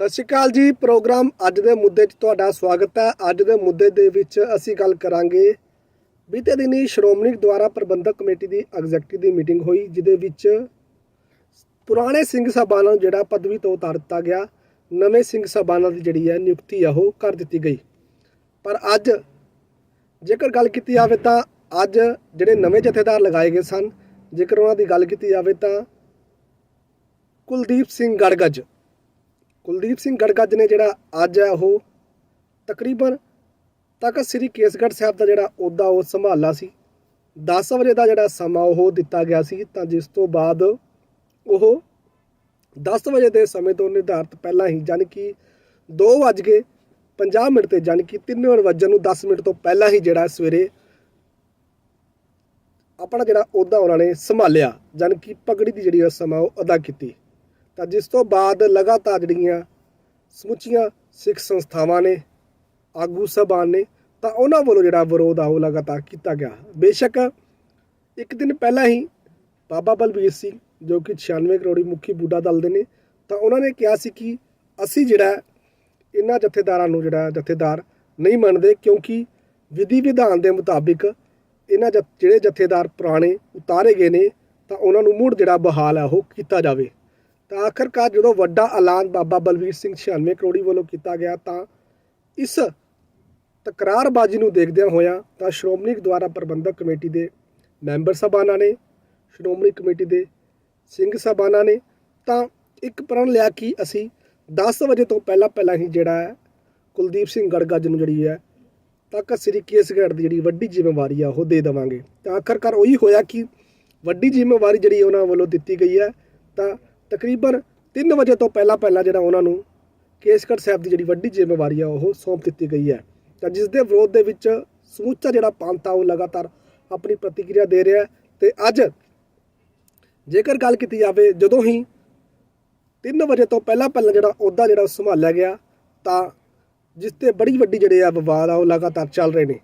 ਸਤਿ ਸ਼੍ਰੀ ਅਕਾਲ ਜੀ, ਪ੍ਰੋਗਰਾਮ ਅੱਜ ਦੇ ਮੁੱਦੇ 'ਚ ਤੁਹਾਡਾ ਸਵਾਗਤ ਹੈ। ਅੱਜ ਦੇ ਮੁੱਦੇ ਦੇ ਵਿੱਚ ਅਸੀਂ ਗੱਲ ਕਰਾਂਗੇ ਬੀਤੇ ਦਿਨੀ ਸ਼੍ਰੋਮਣੀ ਦੁਆਰਾ ਪ੍ਰਬੰਧਕ ਕਮੇਟੀ ਦੀ ਐਗਜ਼ੈਕਟਿਵ ਦੀ ਮੀਟਿੰਗ ਹੋਈ, ਜਿਹਦੇ ਵਿੱਚ ਪੁਰਾਣੇ ਸਿੰਘ ਸਾਹਿਬਾਨਾਂ ਨੂੰ ਜਿਹੜਾ ਪਦਵੀ ਤੋਂ ਉਤਾਰ ਦਿੱਤਾ ਗਿਆ, ਨਵੇਂ ਸਿੰਘ ਸਾਹਿਬਾਨਾਂ ਦੀ ਜਿਹੜੀ ਹੈ ਨਿਯੁਕਤੀ ਆ ਉਹ ਕਰ ਦਿੱਤੀ ਗਈ। ਪਰ ਅੱਜ ਜੇਕਰ ਗੱਲ ਕੀਤੀ ਜਾਵੇ ਤਾਂ ਅੱਜ ਜਿਹੜੇ ਨਵੇਂ ਜਥੇਦਾਰ ਲਗਾਏ ਗਏ ਸਨ, ਜੇਕਰ ਉਹਨਾਂ ਦੀ ਗੱਲ ਕੀਤੀ ਜਾਵੇ ਤਾਂ ਕੁਲਦੀਪ ਸਿੰਘ ਗੜਗਜ ਕੁਲਦੀਪ ਸਿੰਘ ਗੜਗੱਜ ਨੇ ਜਿਹੜਾ ਅੱਜ ਹੈ ਉਹ ਤਕਰੀਬਨ ਤਖਤ ਸ੍ਰੀ ਕੇਸਗੜ੍ਹ ਸਾਹਿਬ ਦਾ ਜਿਹੜਾ ਅਹੁਦਾ ਉਹ ਸੰਭਾਲਾ ਸੀ। 10 ਵਜੇ ਦਾ ਜਿਹੜਾ ਸਮਾਂ ਉਹ ਦਿੱਤਾ ਗਿਆ ਸੀ ਤਾਂ ਜਿਸ ਤੋਂ ਬਾਅਦ ਉਹ 10 ਵਜੇ ਦੇ ਸਮੇਂ ਤੋਂ ਨਿਰਧਾਰਤ ਪਹਿਲਾਂ ਹੀ ਯਾਨੀ ਕਿ 2 ਵੱਜ ਕੇ 50 ਮਿੰਟ ਤੇ ਯਾਨੀ ਕਿ 3 ਵਜਣ ਨੂੰ 10 ਮਿੰਟ ਤੋਂ ਪਹਿਲਾਂ ਹੀ ਜਿਹੜਾ ਸਵੇਰੇ ਆਪਣਾ ਜਿਹੜਾ ਅਹੁਦਾ ਉਹਨਾਂ ਨੇ ਸੰਭਾਲਿਆ ਯਾਨੀ ਕਿ ਪਗੜੀ ਦੀ ਜਿਹੜੀ ਰਸਮ ਆ ਉਹ ਅਦਾ ਕੀਤੀ। ਤਾਂ ਜਿਸ ਤੋਂ ਬਾਅਦ ਲਗਾਤਾਰ ਜਿਹੜੀਆਂ ਸਮੁੱਚੀਆਂ ਸਿੱਖ ਸੰਸਥਾਵਾਂ ਨੇ, ਆਗੂ ਸਭਾਨ ਨੇ, ਤਾਂ ਉਹਨਾਂ ਵੱਲੋਂ ਜਿਹੜਾ ਵਿਰੋਧ ਆ ਉਹ ਲਗਾਤਾਰ ਕੀਤਾ ਗਿਆ। ਬੇਸ਼ੱਕ ਇੱਕ ਦਿਨ ਪਹਿਲਾਂ ਹੀ ਬਾਬਾ ਬਲਬੀਰ ਸਿੰਘ, ਜੋ ਕਿ 96 ਕਰੋੜੀ ਮੁਖੀ ਬੁੱਢਾ ਦਲ ਦੇ ਨੇ, ਤਾਂ ਉਹਨਾਂ ਨੇ ਕਿਹਾ ਸੀ ਕਿ ਅਸੀਂ ਜਿਹੜਾ ਇਹਨਾਂ ਜਥੇਦਾਰਾਂ ਨੂੰ ਜਿਹੜਾ ਜਥੇਦਾਰ ਨਹੀਂ ਮੰਨਦੇ ਕਿਉਂਕਿ ਵਿਧੀ ਵਿਧਾਨ ਦੇ ਮੁਤਾਬਿਕ ਇਹਨਾਂ ਜਥ- ਜਿਹੜੇ ਜਥੇਦਾਰ ਪੁਰਾਣੇ ਉਤਾਰੇ ਗਏ ਨੇ, ਤਾਂ ਉਹਨਾਂ ਨੂੰ ਮੁੜ ਜਿਹੜਾ ਬਹਾਲ ਹੈ ਉਹ ਕੀਤਾ ਜਾਵੇ। ਤਾਂ ਆਖਰਕਾਰ ਜਦੋਂ ਵੱਡਾ ਐਲਾਨ ਬਾਬਾ ਬਲਵੀਰ ਸਿੰਘ 96 ਕਰੋੜੀ ਵੱਲੋਂ ਕੀਤਾ ਗਿਆ ਤਾਂ ਇਸ ਤਕਰਾਰਬਾਜ਼ੀ ਨੂੰ ਦੇਖਦਿਆਂ ਹੋਇਆਂ ਤਾਂ ਸ਼੍ਰੋਮਣੀ ਦੁਆਰਾ ਪ੍ਰਬੰਧਕ ਕਮੇਟੀ ਦੇ ਮੈਂਬਰ ਸਭਾਨਾਂ ਨੇ, ਸ਼੍ਰੋਮਣੀ ਕਮੇਟੀ ਦੇ ਸਿੰਘ ਸਭਾਨਾਂ ਨੇ ਤਾਂ ਇੱਕ ਪ੍ਰਣ ਲਿਆ ਕਿ ਅਸੀਂ 10 ਵਜੇ ਤੋਂ ਪਹਿਲਾਂ ਪਹਿਲਾਂ ਹੀ ਜਿਹੜਾ ਹੈ, ਕੁਲਦੀਪ ਸਿੰਘ ਗੜਗੱਜ ਨੂੰ ਜਿਹੜੀ ਹੈ, ਤੱਕ ਸ੍ਰੀ ਕੇਸਗੜ੍ਹ ਦੀ ਜਿਹੜੀ ਵੱਡੀ ਜ਼ਿੰਮੇਵਾਰੀ ਆ ਉਹ ਦੇ ਦੇਵਾਂਗੇ। ਤਾਂ ਆਖਰਕਾਰ ਉਹੀ ਹੋਇਆ ਕਿ ਵੱਡੀ ਜ਼ਿੰਮੇਵਾਰੀ ਜਿਹੜੀ ਉਹਨਾਂ ਵੱਲੋਂ ਦਿੱਤੀ ਗਈ ਹੈ, ਤਾਂ ਤਕਰੀਬਨ 3 ਵਜੇ ਤੋਂ ਪਹਿਲਾਂ ਪਹਿਲਾਂ ਜਿਹੜਾ ਉਹਨਾਂ ਨੂੰ ਕੇਸਗੜ੍ਹ ਸਾਹਿਬ ਦੀ ਜਿਹੜੀ ਵੱਡੀ ਜ਼ਿੰਮੇਵਾਰੀ ਆ, ਉਹ ਸੌਂਪ ਦਿੱਤੀ ਗਈ ਹੈ। ਤਾਂ ਜਿਸ ਦੇ ਵਿਰੋਧ ਦੇ ਵਿੱਚ ਸਮੁੱਚਾ ਜਿਹੜਾ ਪੰਥ ਆ, ਉਹ ਲਗਾਤਾਰ ਆਪਣੀ ਪ੍ਰਤੀਕਿਰਿਆ ਦੇ ਰਿਹਾ ਹੈ ਤੇ ਅੱਜ ਜੇਕਰ ਗੱਲ ਕੀਤੀ ਜਾਵੇ, ਜਦੋਂ ਹੀ 3 ਵਜੇ ਤੋਂ ਪਹਿਲਾਂ ਪਹਿਲਾਂ ਜਿਹੜਾ ਅਹੁਦਾ ਜਿਹੜਾ ਸੰਭਾਲਿਆ ਗਿਆ, ਤਾਂ ਜਿਸ ਤੇ ਬੜੀ ਵੱਡੀ ਜਿਹੜੇ ਆ ਵਿਵਾਦ ਆ, ਉਹ ਲਗਾਤਾਰ ਚੱਲ ਰਹੇ ਨੇ।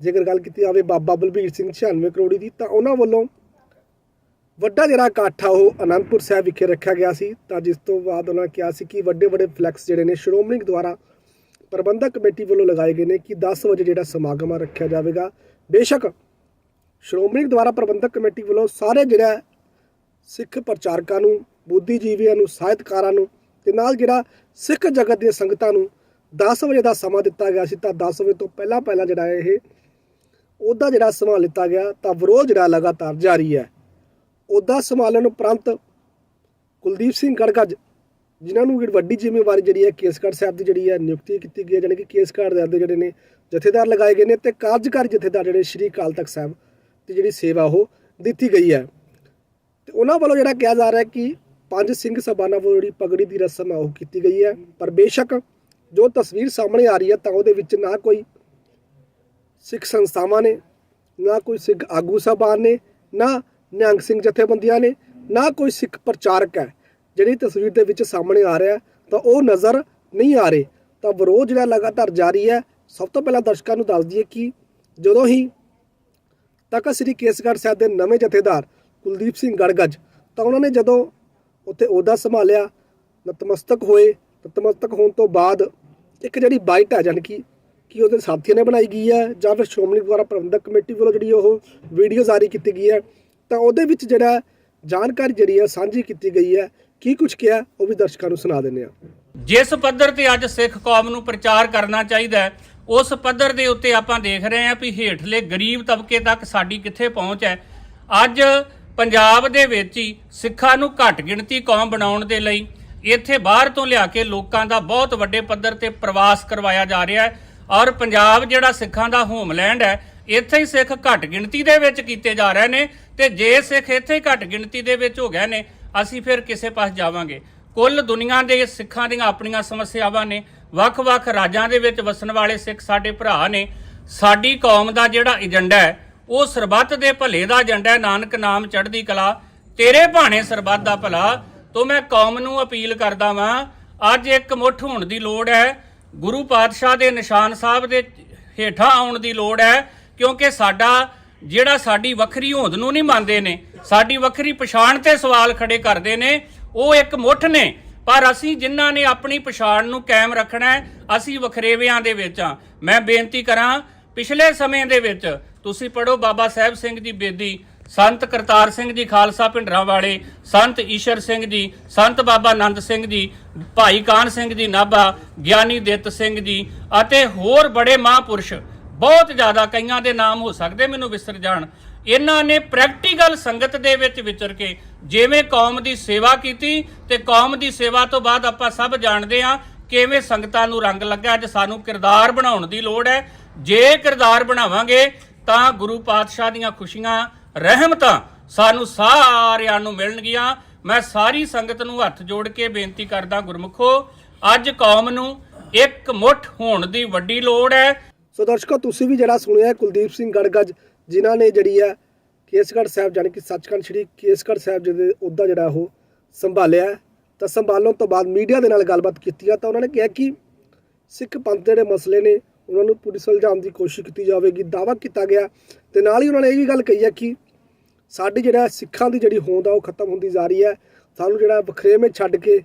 ਜੇਕਰ ਗੱਲ ਕੀਤੀ ਜਾਵੇ ਬਾਬਾ ਬਲਬੀਰ ਸਿੰਘ 96 ਕਰੋੜੀ ਦੀ, ਤਾਂ ਉਹਨਾਂ ਵੱਲੋਂ ਵੱਡਾ ਜਿਹੜਾ ਇਕੱਠ ਆ, ਉਹ ਅਨੰਦਪੁਰ ਸਾਹਿਬ ਵਿਖੇ ਰੱਖਿਆ ਗਿਆ ਸੀ। ਤਾਂ ਜਿਸ ਤੋਂ ਬਾਅਦ ਉਹਨਾਂ ਕਿਹਾ ਸੀ ਕਿ ਵੱਡੇ ਵੱਡੇ ਫਲੈਕਸ ਜਿਹੜੇ ਨੇ, ਸ਼੍ਰੋਮਣੀ ਦੁਆਰਾ ਪ੍ਰਬੰਧਕ ਕਮੇਟੀ ਵੱਲੋਂ ਲਗਾਏ ਗਏ ਨੇ ਕਿ 10 ਵਜੇ ਜਿਹੜਾ ਸਮਾਗਮ ਆ, ਰੱਖਿਆ ਜਾਵੇਗਾ। ਬੇਸ਼ੱਕ ਸ਼੍ਰੋਮਣੀ ਦੁਆਰਾ ਪ੍ਰਬੰਧਕ ਕਮੇਟੀ ਵੱਲੋਂ ਸਾਰੇ ਜਿਹੜਾ ਸਿੱਖ ਪ੍ਰਚਾਰਕਾਂ ਨੂੰ, ਬੁੱਧੀਜੀਵੀਆਂ ਨੂੰ, ਸਾਹਿਤਕਾਰਾਂ ਨੂੰ ਤੇ ਨਾਲ ਜਿਹੜਾ ਸਿੱਖ ਜਗਤ ਦੀਆਂ ਸੰਗਤਾਂ ਨੂੰ 10 ਵਜੇ ਦਾ ਸਮਾਂ ਦਿੱਤਾ ਗਿਆ ਸੀ। ਤਾਂ 10 ਵਜੇ ਤੋਂ ਪਹਿਲਾਂ ਪਹਿਲਾਂ ਜਿਹੜਾ ਇਹ, ਉਹਦਾ ਜਿਹੜਾ ਸਮਾਂ ਲਿੱਤਾ ਗਿਆ। ਤਾਂ ਵਿਰੋਧ ਜਿਹੜਾ ਲਗਾਤਾਰ ਜਾਰੀ ਹੈ। ਉਹਦਾ ਸੰਭਾਲਣ ਉਪਰੰਤ ਕੁਲਦੀਪ ਸਿੰਘ ਗੜਗੱਜ, ਜਿਨ੍ਹਾਂ ਨੂੰ ਵੱਡੀ ਜ਼ਿੰਮੇਵਾਰੀ ਜਿਹੜੀ ਹੈ ਕੇਸਗੜ੍ਹ ਸਾਹਿਬ ਦੀ ਜਿਹੜੀ ਹੈ ਨਿਯੁਕਤੀ ਕੀਤੀ ਗਈ ਹੈ, ਜਾਣੀ ਕਿ ਕੇਸਗੜ੍ਹ ਦੇ ਅੱਗੇ ਜਿਹੜੇ ਨੇ ਜਥੇਦਾਰ ਲਗਾਏ ਗਏ ਨੇ ਤੇ ਕਾਰਜਕਾਰੀ ਜਥੇਦਾਰ ਜਿਹੜੇ ਸ਼੍ਰੀ ਅਕਾਲ ਤਖਤ ਸਾਹਿਬ ਦੀ ਜਿਹੜੀ ਸੇਵਾ ਉਹ ਦਿੱਤੀ ਗਈ ਹੈ। ਤੇ ਉਹਨਾਂ ਵੱਲੋਂ ਜਿਹੜਾ ਕਿਹਾ ਜਾ ਰਿਹਾ ਹੈ ਕਿ ਪੰਜ ਸਿੰਘ ਸਭਾਨਾਂ ਵੱਲੋਂ ਜਿਹੜੀ ਪਗੜੀ ਦੀ ਰਸਮ ਹੈ ਉਹ ਕੀਤੀ ਗਈ ਹੈ, ਪਰ ਬੇਸ਼ੱਕ ਜੋ ਤਸਵੀਰ ਸਾਹਮਣੇ ਆ ਰਹੀ ਹੈ ਤਾਂ ਉਹਦੇ ਵਿੱਚ ਨਾ ਕੋਈ ਸਿੱਖ ਸੰਸਥਾਵਾਂ ਨੇ, ਨਾ ਕੋਈ ਸਿੱਖ ਆਗੂ ਸਭਾਨ ਨੇ, ਨਾ ਨਿਹੰਗ ਸਿੰਘ ਜਥੇਬੰਦੀਆਂ ਨੇ, ਨਾ ਕੋਈ ਸਿੱਖ ਪ੍ਰਚਾਰਕ ਹੈ, ਜਿਹੜੀ ਤਸਵੀਰ ਦੇ ਵਿੱਚ ਸਾਹਮਣੇ ਆ ਰਿਹਾ ਤਾਂ ਉਹ ਨਜ਼ਰ ਨਹੀਂ ਆ ਰਹੇ। ਤਾਂ ਵਿਰੋਧ ਜਿਹੜਾ ਲਗਾਤਾਰ ਜਾਰੀ ਹੈ, ਸਭ ਤੋਂ ਪਹਿਲਾਂ ਦਰਸ਼ਕਾਂ ਨੂੰ ਦੱਸ ਦਈਏ ਕਿ ਜਦੋਂ ਹੀ ਤਖਤ ਸ੍ਰੀ ਕੇਸਗੜ੍ਹ ਸਾਹਿਬ ਦੇ ਨਵੇਂ ਜਥੇਦਾਰ ਕੁਲਦੀਪ ਸਿੰਘ ਗੜਗਜ, ਤਾਂ ਉਹਨਾਂ ਨੇ ਜਦੋਂ ਉੱਥੇ ਅਹੁਦਾ ਸੰਭਾਲਿਆ, ਨਤਮਸਤਕ ਹੋਏ, ਨਤਮਸਤਕ ਹੋਣ ਤੋਂ ਬਾਅਦ ਇੱਕ ਜਿਹੜੀ ਬਾਈਟ ਹੈ, ਜਾਣੀ ਕਿ ਕਿ ਉਹਦੇ ਸਾਥੀਆਂ ਨੇ ਬਣਾਈ ਗਈ ਹੈ, ਜਾਂ ਫਿਰ ਸ਼੍ਰੋਮਣੀ ਗੁਰਦੁਆਰਾ ਪ੍ਰਬੰਧਕ ਕਮੇਟੀ ਵੱਲੋਂ ਜਿਹੜੀ ਉਹ ਵੀਡੀਓ ਜਾਰੀ ਕੀਤੀ ਗਈ ਹੈ ਤਾਂ ਉਹਦੇ ਵਿੱਚ ਜਿਹੜਾ ਜਾਣਕਾਰੀ ਜਿਹੜੀ ਹੈ ਸਾਂਝੀ ਕੀਤੀ ਗਈ ਹੈ ਕੀ ਕੁਝ ਕਿਹਾ ਉਹ ਵੀ ਦਰਸ਼ਕਾਂ ਨੂੰ ਸੁਣਾ ਦਿੰਦੇ ਆ। ਜਿਸ ਪੱਧਰ ਤੇ ਅੱਜ ਸਿੱਖ ਕੌਮ ਨੂੰ ਪ੍ਰਚਾਰ ਕਰਨਾ ਚਾਹੀਦਾ ਹੈ, ਉਸ ਪੱਧਰ ਦੇ ਉੱਤੇ ਆਪਾਂ ਦੇਖ ਰਹੇ ਹਾਂ ਵੀ ਹੇਠਲੇ ਗਰੀਬ ਤਬਕੇ ਤੱਕ ਸਾਡੀ ਕਿੱਥੇ ਪਹੁੰਚ ਹੈ। ਅੱਜ ਪੰਜਾਬ ਦੇ ਵਿੱਚ ਹੀ ਸਿੱਖਾਂ ਨੂੰ ਘੱਟ ਗਿਣਤੀ ਕੌਮ ਬਣਾਉਣ ਦੇ ਲਈ ਇੱਥੇ ਬਾਹਰ ਤੋਂ ਲਿਆ ਕੇ ਲੋਕਾਂ ਦਾ ਬਹੁਤ ਵੱਡੇ ਪੱਧਰ ਤੇ ਪ੍ਰਵਾਸ ਕਰਵਾਇਆ ਜਾ ਰਿਹਾ ਹੈ। ਔਰ ਪੰਜਾਬ ਜਿਹੜਾ ਸਿੱਖਾਂ ਦਾ ਹੋਮਲੈਂਡ ਹੈ ਇੱਥੇ ਹੀ ਸਿੱਖ ਘੱਟ ਗਿਣਤੀ ਦੇ ਵਿੱਚ ਕੀਤੇ ਜਾ ਰਹੇ ਨੇ ਤੇ ਜੇ ਸਿੱਖ ਇੱਥੇ ਹੀ ਘੱਟ ਗਿਣਤੀ ਦੇ ਵਿੱਚ ਹੋ ਗਏ ਨੇ, ਅਸੀਂ ਫਿਰ ਕਿਸੇ ਪਾਸ ਜਾਵਾਂਗੇ। ਕੁੱਲ ਦੁਨੀਆ ਦੇ ਸਿੱਖਾਂ ਦੀਆਂ ਆਪਣੀਆਂ ਸਮੱਸਿਆਵਾਂ ਨੇ, ਵੱਖ-ਵੱਖ ਰਾਜਾਂ ਦੇ ਵਿੱਚ ਵਸਣ ਵਾਲੇ ਸਿੱਖ ਸਾਡੇ ਭਰਾ ਨੇ। ਸਾਡੀ ਕੌਮ ਦਾ ਜਿਹੜਾ ਏਜੰਡਾ ਹੈ, ਉਹ ਸਰਬੱਤ ਦੇ ਭਲੇ ਦਾ ਏਜੰਡਾ ਹੈ, ਨਾਨਕ ਨਾਮ ਚੜ੍ਹਦੀ ਕਲਾ। ਤੇਰੇ ਭਾਣੇ ਸਰਬੱਤ ਦਾ ਭਲਾ, ਤੋਂ ਮੈਂ ਕੌਮ ਨੂੰ ਅਪੀਲ ਕਰਦਾ ਵਾਂ, ਅੱਜ ਇੱਕ ਮੁੱਠ ਹੋਣ ਦੀ ਲੋੜ ਹੈ। ਗੁਰੂ ਪਾਤਸ਼ਾਹ ਦੇ ਨਿਸ਼ਾਨ ਸਾਹਿਬ ਦੇ ਹੇਠਾਂ ਆਉਣ ਦੀ ਲੋੜ ਹੈ। ਕਿਉਂਕਿ ਸਾਡਾ ਜਿਹੜਾ ਸਾਡੀ ਵੱਖਰੀ ਹੋਂਦ ਨੂੰ ਨਹੀਂ ਮੰਨਦੇ ਨੇ, ਸਾਡੀ ਵੱਖਰੀ ਪਛਾਣ ਤੇ ਸਵਾਲ ਖੜੇ ਕਰਦੇ ਨੇ, ਉਹ ਇੱਕ ਮੁੱਠ ਨੇ। ਪਰ ਅਸੀਂ ਜਿਨ੍ਹਾਂ ਨੇ ਆਪਣੀ ਪਛਾਣ ਨੂੰ ਕਾਇਮ ਰੱਖਣਾ ਹੈ, ਅਸੀਂ ਵਖਰੇਵਿਆਂ ਦੇ ਵਿੱਚ ਆ ਮੈਂ ਬੇਨਤੀ ਕਰਾਂ, ਪਿਛਲੇ ਸਮੇਂ ਦੇ ਵਿੱਚ ਤੁਸੀਂ ਪੜੋ ਬਾਬਾ ਸਾਹਿਬ ਸਿੰਘ ਜੀ ਬੇਦੀ, ਸੰਤ ਕਰਤਾਰ ਸਿੰਘ ਜੀ ਖਾਲਸਾ ਭਿੰਡਰਾਂ ਵਾਲੇ, ਸੰਤ ਈਸ਼ਰ ਸਿੰਘ ਜੀ, ਸੰਤ ਬਾਬਾ ਆਨੰਦ ਸਿੰਘ ਜੀ, ਭਾਈ ਕਾਨ ਸਿੰਘ ਜੀ ਨਾਭਾ, ਗਿਆਨੀ ਦਿੱਤ ਸਿੰਘ ਜੀ ਅਤੇ ਹੋਰ ਬੜੇ ਮਹਾਂਪੁਰਸ਼ ਬਹੁਤ ਜ਼ਿਆਦਾ ਕਈਆਂ ਦੇ ਨਾਮ ਹੋ ਸਕਦੇ ਮੈਨੂੰ ਵਿਸਰ ਜਾਣ। ਇਹਨਾਂ ਨੇ ਪ੍ਰੈਕਟੀਕਲ ਸੰਗਤ ਦੇ ਵਿੱਚ ਵਿਚਰ ਕੇ ਜਿਵੇਂ ਕੌਮ ਦੀ ਸੇਵਾ ਕੀਤੀ ਤੇ ਕੌਮ ਦੀ ਸੇਵਾ ਤੋਂ ਬਾਅਦ ਆਪਾਂ ਸਭ ਜਾਣਦੇ ਹਾਂ ਕਿਵੇਂ ਸੰਗਤਾਂ ਨੂੰ ਰੰਗ ਲੱਗਾ। ਅੱਜ ਸਾਨੂੰ ਕਿਰਦਾਰ ਬਣਾਉਣ ਦੀ ਲੋੜ ਹੈ। ਜੇ ਕਿਰਦਾਰ ਬਣਾਵਾਂਗੇ ਤਾਂ ਗੁਰੂ ਪਾਤਸ਼ਾਹ ਦੀਆਂ ਖੁਸ਼ੀਆਂ, ਰਹਿਮਤਾਂ ਸਾਨੂੰ ਸਾਰਿਆਂ ਨੂੰ ਮਿਲਣਗੀਆਂ। ਮੈਂ ਸਾਰੀ ਸੰਗਤ ਨੂੰ ਹੱਥ ਜੋੜ ਕੇ ਬੇਨਤੀ ਕਰਦਾ ਗੁਰਮੁਖੋ, ਅੱਜ ਕੌਮ ਨੂੰ ਇੱਕ ਮੁੱਠ ਹੋਣ ਦੀ ਵੱਡੀ ਲੋੜ ਹੈ। ਸੋ ਦਰਸ਼ਕੋ, ਤੁਸੀਂ ਵੀ ਜਿਹੜਾ ਸੁਣਿਆ ਕੁਲਦੀਪ ਸਿੰਘ ਗੜਗਜ ਜਿਨ੍ਹਾਂ ਨੇ ਜਿਹੜੀ ਹੈ ਕੇਸਗੜ੍ਹ ਸਾਹਿਬ ਜਾਣੀ ਕਿ ਸੱਚਖੰਡ ਸ਼੍ਰੀ ਕੇਸਗੜ੍ਹ ਸਾਹਿਬ ਜੀ ਦੇ ਉਹਦਾ ਜਿਹੜਾ ਉਹ ਸੰਭਾਲਿਆ ਤਾਂ ਸੰਭਾਲਣ ਤੋਂ ਬਾਅਦ ਮੀਡੀਆ ਦੇ ਨਾਲ ਗੱਲਬਾਤ ਕੀਤੀ ਆ ਤਾਂ ਉਹਨਾਂ ਨੇ ਕਿਹਾ ਕਿ ਸਿੱਖ ਪੰਥ ਦੇ ਜਿਹੜੇ ਮਸਲੇ ਨੇ, ਉਹਨਾਂ ਨੂੰ ਪੁਲਿਸ ਸੁਲਝਾਉਣ ਦੀ ਕੋਸ਼ਿਸ਼ ਕੀਤੀ ਜਾਵੇਗੀ, ਦਾਅਵਾ ਕੀਤਾ ਗਿਆ ਤੇ ਨਾਲ ਹੀ ਉਹਨਾਂ ਨੇ ਇਹ ਵੀ ਗੱਲ ਕਹੀ ਹੈ ਕਿ ਸਾਡੀ ਜਿਹੜਾ ਸਿੱਖਾਂ ਦੀ ਜਿਹੜੀ ਹੋਂਦ ਆ, ਉਹ ਖਤਮ ਹੁੰਦੀ ਜਾ ਰਹੀ ਹੈ, ਸਾਨੂੰ ਜਿਹੜਾ ਵਖਰੇਵੇਂ ਛੱਡ ਕੇ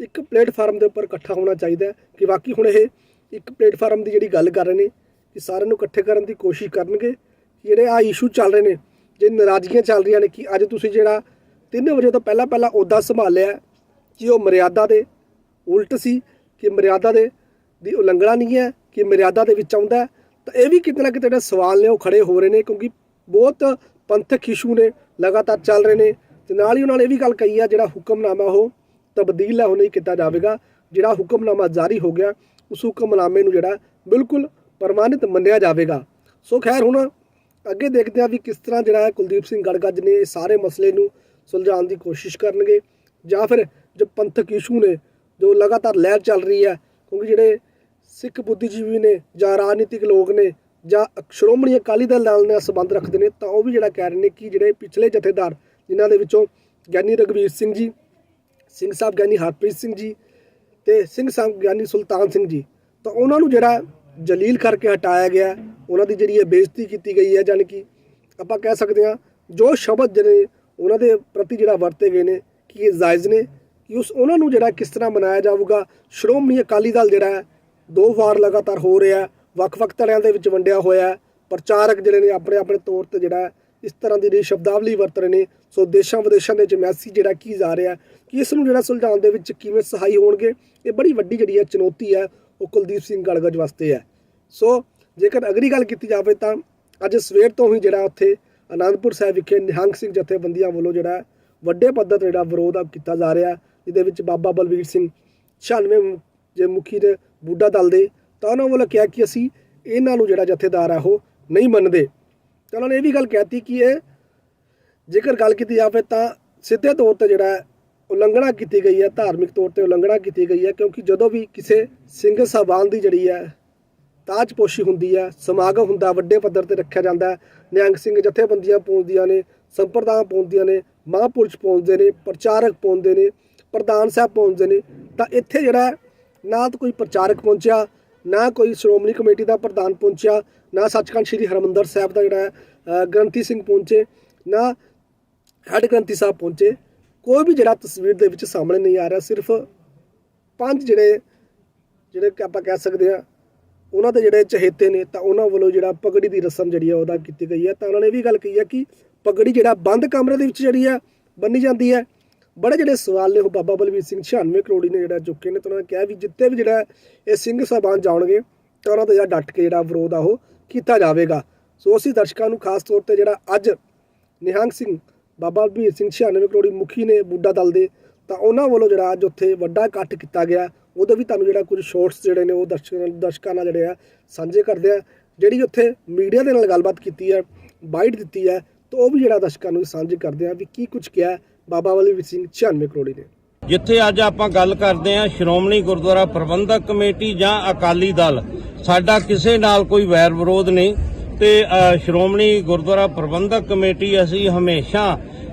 ਇੱਕ ਪਲੇਟਫਾਰਮ ਦੇ ਉੱਪਰ ਇਕੱਠਾ ਹੋਣਾ ਚਾਹੀਦਾ ਕਿ ਬਾਕੀ ਹੁਣ ਇਹ ਇੱਕ ਪਲੇਟਫਾਰਮ ਦੀ ਜਿਹੜੀ ਗੱਲ ਕਰ ਰਹੇ ਨੇ ਕਿ ਸਾਰਿਆਂ ਨੂੰ ਇਕੱਠੇ ਕਰਨ ਦੀ ਕੋਸ਼ਿਸ਼ ਕਰਨਗੇ। ਕਿ ਜਿਹੜੇ ਆ ਇਸ਼ੂ ਚੱਲ ਰਹੇ ਨੇ, ਜੇ ਨਾਰਾਜ਼ਗੀਆਂ ਚੱਲ ਰਹੀਆਂ ਨੇ ਕਿ ਅੱਜ ਤੁਸੀਂ ਜਿਹੜਾ 3 ਵਜੇ ਤੋਂ ਪਹਿਲਾਂ ਪਹਿਲਾਂ ਅਹੁਦਾ ਸੰਭਾਲਿਆ ਕਿ ਉਹ ਮਰਿਆਦਾ ਦੇ ਉਲਟ ਸੀ, ਕਿ ਮਰਿਆਦਾ ਦੇ, ਦੀ ਉਲੰਘਣਾ ਨਹੀਂ ਹੈ, ਕਿ ਮਰਿਆਦਾ ਦੇ ਵਿੱਚ ਆਉਂਦਾ ਤਾਂ ਇਹ ਵੀ ਕਿਤੇ ਨਾ ਕਿਤੇ ਜਿਹੜੇ ਸਵਾਲ ਨੇ ਉਹ ਖੜੇ ਹੋ ਰਹੇ ਨੇ, ਕਿਉਂਕਿ ਬਹੁਤ ਪੰਥਕ ਇਸ਼ੂ ਨੇ, ਲਗਾਤਾਰ ਚੱਲ ਰਹੇ ਨੇ। ਤੇ ਨਾਲ ਹੀ ਉਹਨਾਂ ਨੇ ਇਹ ਵੀ ਗੱਲ ਕਹੀ ਆ, ਜਿਹੜਾ ਹੁਕਮਨਾਮਾ ਉਹ ਤਬਦੀਲ ਹੈ, ਉਹ ਨਹੀਂ ਕੀਤਾ ਜਾਵੇਗਾ। ਜਿਹੜਾ ਹੁਕਮਨਾਮਾ ਜਾਰੀ ਹੋ ਗਿਆ, ਉਸ ਹੁਕਮਨਾਮੇ ਨੂੰ ਜਿਹੜਾ ਬਿਲਕੁਲ ਪ੍ਰਮਾਣਿਤ ਮੰਨਿਆ ਜਾਵੇਗਾ। ਸੋ ਖੈਰ ਹੁਣ ਅੱਗੇ ਦੇਖਦੇ ਹਾਂ ਵੀ ਕਿਸ ਤਰ੍ਹਾਂ ਜਿਹੜਾ ਕੁਲਦੀਪ ਸਿੰਘ ਗੜਗੱਜ ਨੇ ਇਹ ਸਾਰੇ ਮਸਲੇ ਨੂੰ ਸੁਲਝਾਉਣ ਦੀ ਕੋਸ਼ਿਸ਼ ਕਰਨਗੇ ਜਾਂ ਫਿਰ ਜੋ ਪੰਥਕ ਇਸ਼ੂ ਨੇ, ਜੋ ਲਗਾਤਾਰ ਲਹਿਰ ਚੱਲ ਰਹੀ ਹੈ, ਕਿਉਂਕਿ ਜਿਹੜੇ ਸਿੱਖ ਬੁੱਧੀਜੀਵੀ ਨੇ ਜਾਂ ਰਾਜਨੀਤਿਕ ਲੋਕ ਨੇ ਜਾਂ ਸ਼੍ਰੋਮਣੀ ਅਕਾਲੀ ਦਲ ਨਾਲ ਨਾਲ ਸੰਬੰਧ ਰੱਖਦੇ ਨੇ, ਤਾਂ ਉਹ ਵੀ ਜਿਹੜਾ ਕਹਿ ਰਹੇ ਨੇ ਕਿ ਜਿਹੜੇ ਪਿਛਲੇ ਜਥੇਦਾਰ ਜਿਨ੍ਹਾਂ ਦੇ ਵਿੱਚੋਂ ਗਿਆਨੀ ਰਗਵੀਰ ਸਿੰਘ ਜੀ, ਸਿੰਘ ਸਾਹਿਬ ਗਿਆਨੀ ਹਰਪ੍ਰੀਤ ਸਿੰਘ ਜੀ ਤੇ ਸਿੰਘ ਸਾਹਿਬ ਗਿਆਨੀ ਸੁਲਤਾਨ ਸਿੰਘ ਜੀ, ਤਾਂ ਉਹਨਾਂ ਨੂੰ ਜਿਹੜਾ ਜਲੀਲ ਕਰਕੇ ਹਟਾਇਆ ਗਿਆ। ਉਹਨਾਂ ਦੀ ਜਿਹੜੀ ਹੈ ਬੇਇੱਜ਼ਤੀ ਕੀਤੀ ਗਈ ਹੈ, ਜਾਣੀ ਕਿ ਆਪਾਂ ਕਹਿ ਸਕਦੇ ਹਾਂ, ਜੋ ਸ਼ਬਦ ਜਿਹੜੇ ਉਹਨਾਂ ਦੇ ਪ੍ਰਤੀ ਜਿਹੜਾ ਵਰਤੇ ਗਏ ਨੇ, ਕਿ ਇਹ ਜਾਇਜ਼ ਨੇ, ਕਿ ਉਸ ਉਹਨਾਂ ਨੂੰ ਜਿਹੜਾ ਕਿਸ ਤਰ੍ਹਾਂ ਮਨਾਇਆ ਜਾਊਗਾ। ਸ਼੍ਰੋਮਣੀ ਅਕਾਲੀ ਦਲ ਜਿਹੜਾ ਹੈ, ਦੋ ਵਾਰ ਲਗਾਤਾਰ ਹੋ ਰਿਹਾ ਵੱਖ-ਵੱਖ ਧੜਿਆਂ ਦੇ ਵਿੱਚ ਵੰਡਿਆ ਹੋਇਆ ਪ੍ਰਚਾਰਕ ਜਿਹੜੇ ਨੇ ਆਪਣੇ ਆਪਣੇ ਤੌਰ ਤੇ ਜਿਹੜਾ ਇਸ ਤਰ੍ਹਾਂ ਦੀ ਜਿਹੜੀ ਸ਼ਬਦਾਵਲੀ ਵਰਤ ਰਹੇ ਨੇ। ਸੋ ਦੇਸ਼ਾਂ ਵਿਦੇਸ਼ਾਂ ਦੇ ਵਿੱਚ ਮੈਸੇਜ ਜਿਹੜਾ ਕੀ ਜਾ ਰਿਹਾ ਕਿ ਇਸ ਨੂੰ ਜਿਹੜਾ ਸੁਲਝਾਉਣ ਦੇ ਵਿੱਚ ਕਿਵੇਂ ਸਹਾਈ ਹੋਣਗੇ, ਇਹ ਬੜੀ ਵੱਡੀ ਜਿਹੜੀ ਹੈ ਚੁਣੌਤੀ ਹੈ। ਉਹ ਕੁਲਦੀਪ ਸਿੰਘ ਗੜਗੜ ਵਾਸਤੇ ਹੈ। ਸੋ ਜੇਕਰ ਅਗਲੀ ਗੱਲ ਕੀਤੀ ਜਾਵੇ ਤਾਂ ਅੱਜ ਸਵੇਰ ਤੋਂ ਹੀ ਜਿਹੜਾ ਉੱਥੇ ਆਨੰਦਪੁਰ ਸਾਹਿਬ ਵਿਖੇ ਨਿਹੰਗ ਸਿੰਘ ਜਥੇਬੰਦੀਆਂ ਵੱਲੋਂ ਜਿਹੜਾ ਵੱਡੇ ਪੱਧਰ ਤੇ ਜਿਹੜਾ ਵਿਰੋਧ ਆ ਕੀਤਾ ਜਾ ਰਿਹਾ, ਜਿਹਦੇ ਵਿੱਚ ਬਾਬਾ ਬਲਵੀਰ ਸਿੰਘ 96 ਜੇ ਮੁਖੀ ਦੇ ਬੁੱਢਾ ਦਲ ਦੇ, ਤਾਂ ਉਹਨਾਂ ਵੱਲੋਂ ਕਿਹਾ ਕਿ ਅਸੀਂ ਇਹਨਾਂ ਨੂੰ ਜਿਹੜਾ ਜਥੇਦਾਰ ਆ ਉਹ ਨਹੀਂ ਮੰਨਦੇ। ਤਾਂ ਉਹਨਾਂ ਨੇ ਇਹ ਵੀ ਗੱਲ ਕਹਿਤੀ ਕਿ ਇਹ ਜੇਕਰ ਗੱਲ ਕੀਤੀ ਜਾਵੇ ਤਾਂ ਸਿੱਧੇ ਤੌਰ ਤੇ ਜਿਹੜਾ ਉਲੰਘਣਾ ਕੀਤੀ ਗਈ ਹੈ, ਧਾਰਮਿਕ ਤੌਰ ਤੇ ਉਲੰਘਣਾ ਕੀਤੀ ਗਈ ਹੈ, ਕਿਉਂਕਿ ਜਦੋਂ ਵੀ ਕਿਸੇ ਸਿੰਘ ਸਾਹਿਬਾਨ ਦੀ ਜਿਹੜੀ ਹੈ ਤਾਜਪੋਸ਼ੀ ਹੁੰਦੀ ਹੈ, ਸਮਾਗਮ ਹੁੰਦਾ, ਵੱਡੇ ਪੱਧਰ ਤੇ ਰੱਖਿਆ ਜਾਂਦਾ ਨਿਹੰਗ ਸਿੰਘ ਜਥੇਬੰਦੀਆਂ ਪਹੁੰਚਦੀਆਂ ਨੇ ਸੰਪਰਦਾਵਾਂ ਪਹੁੰਚਦੀਆਂ ਨੇ, ਮਹਾਂਪੁਰਸ਼ ਪਹੁੰਚਦੇ ਨੇ, ਪ੍ਰਚਾਰਕ ਪਹੁੰਚਦੇ ਨੇ, ਪ੍ਰਧਾਨ ਸਾਹਿਬ ਪਹੁੰਚਦੇ ਨੇ, ਤਾਂ ਇੱਥੇ ਜਿਹੜਾ ਨਾ ਤਾਂ ਕੋਈ ਪ੍ਰਚਾਰਕ ਪਹੁੰਚਿਆ, ਨਾ ਕੋਈ ਸ਼੍ਰੋਮਣੀ ਕਮੇਟੀ ਦਾ ਪ੍ਰਧਾਨ ਪਹੁੰਚਿਆ, ਨਾ ਸੱਚਖੰਡ ਸ੍ਰੀ ਹਰਮੰਦਰ ਸਾਹਿਬ ਦਾ ਜਿਹੜਾ ਗ੍ਰੰਥੀ ਸਿੰਘ ਪਹੁੰਚੇ, ਨਾ ਹੈਡ ਗ੍ਰੰਥੀ ਸਾਹਿਬ ਪਹੁੰਚੇ ਕੋਈ ਵੀ ਜਿਹੜਾ ਤਸਵੀਰ ਦੇ ਵਿੱਚ ਸਾਹਮਣੇ ਨਹੀਂ ਆ ਰਿਹਾ, ਸਿਰਫ ਪੰਜ ਜਿਹੜੇ ਜਿਹੜੇ ਆਪਾਂ ਕਹਿ ਸਕਦੇ ਆ ਉਹਨਾਂ ਦੇ ਜਿਹੜੇ ਚਹੇਤੇ ਨੇ, ਤਾਂ ਉਹਨਾਂ ਵੱਲੋਂ ਜਿਹੜਾ ਪਗੜੀ ਦੀ ਰਸਮ ਜਿਹੜੀ ਆ, ਉਹਦਾ ਕੀਤੀ ਗਈ ਹੈ ਤਾਂ ਉਹਨਾਂ ਨੇ ਵੀ ਗੱਲ ਕਹੀ ਹੈ ਕਿ ਪਗੜੀ ਜਿਹੜਾ ਬੰਦ ਕਮਰੇ ਦੇ ਵਿੱਚ ਜਿਹੜੀ ਆ, ਬੰਨੀ ਜਾਂਦੀ ਹੈ ਬੜੇ ਜਿਹੜੇ ਸਵਾਲ ਨੇ ਉਹ ਬਾਬਾ ਬਲਵੀਰ ਸਿੰਘ 96 ਕਰੋੜੀ ਨੇ ਜਿਹੜਾ ਚੁੱਕੇ ਨੇ, ਤਾਂ ਉਹਨਾਂ ਨੇ ਕਿਹਾ ਵੀ ਜਿੱਤੇ ਵੀ ਜਿਹੜਾ ਇਹ ਸਿੰਘ ਸਾਹਿਬਾਨ ਜਾਣਗੇ, ਤਾਂ ਉਹਨਾਂ ਦਾ ਜਿਹੜਾ ਡਟ ਕੇ ਜਿਹੜਾ ਵਿਰੋਧ ਆ ਉਹ ਕੀਤਾ ਜਾਵੇਗਾ। ਸੋ ਅਸੀਂ ਦਰਸ਼ਕਾਂ ਨੂੰ ਖਾਸ ਤੌਰ ਤੇ ਜਿਹੜਾ ਅੱਜ ਨਿਹੰਗ ਸਿੰਘ ਬਾਬਾ ਬਲਬੀਰ ਸਿੰਘ 96 ਕਰੋੜੀ ਮੁਖੀ ਨੇ ਬੁੱਢਾ ਦਲ ਦੇ, ਤਾਂ ਉਹਨਾਂ ਵੱਲੋਂ ਜਿਹੜਾ ਅੱਜ ਉੱਥੇ ਵੱਡਾ ਇਕੱਠ ਕੀਤਾ ਗਿਆ। ਉਹਦੇ ਵੀ ਤੁਹਾਨੂੰ ਜਿਹੜਾ ਕੁਝ ਸ਼ਾਰਟਸ ਜਿਹੜੇ ਨੇ ਉਹ ਦਰਸ਼ਕਾਂ ਦਰਸ਼ਕਾਂ ਨਾਲ ਜਿਹੜੇ ਆ, ਸਾਂਝੇ ਕਰਦੇ ਆ। ਜਿਹੜੀ ਉੱਥੇ ਮੀਡੀਆ ਦੇ ਨਾਲ ਗੱਲਬਾਤ ਕੀਤੀ ਹੈ ਬਾਈਟ ਦਿੱਤੀ ਹੈ, ਤਾਂ ਉਹ ਵੀ ਜਿਹੜਾ ਦਰਸ਼ਕਾਂ ਨੂੰ ਸਾਂਝੇ ਕਰਦੇ ਆ ਵੀ ਕੀ ਕੁਝ ਕਿਹਾ ਬਾਬਾ ਬਲਬੀਰ ਸਿੰਘ 96 ਕਰੋੜੀ ਨੇ। ਜਿੱਥੇ ਅੱਜ ਆਪਾਂ ਗੱਲ ਕਰਦੇ ਹਾਂ ਸ਼੍ਰੋਮਣੀ ਗੁਰਦੁਆਰਾ ਪ੍ਰਬੰਧਕ ਕਮੇਟੀ ਜਾਂ ਅਕਾਲੀ ਦਲ, ਸਾਡਾ ਕਿਸੇ ਨਾਲ ਕੋਈ ਵੈਰ ਵਿਰੋਧ ਨਹੀਂ। ਤੇ ਸ਼੍ਰੋਮਣੀ ਗੁਰਦੁਆਰਾ ਪ੍ਰਬੰਧਕ ਕਮੇਟੀ ਅਸੀਂ ਹਮੇਸ਼ਾ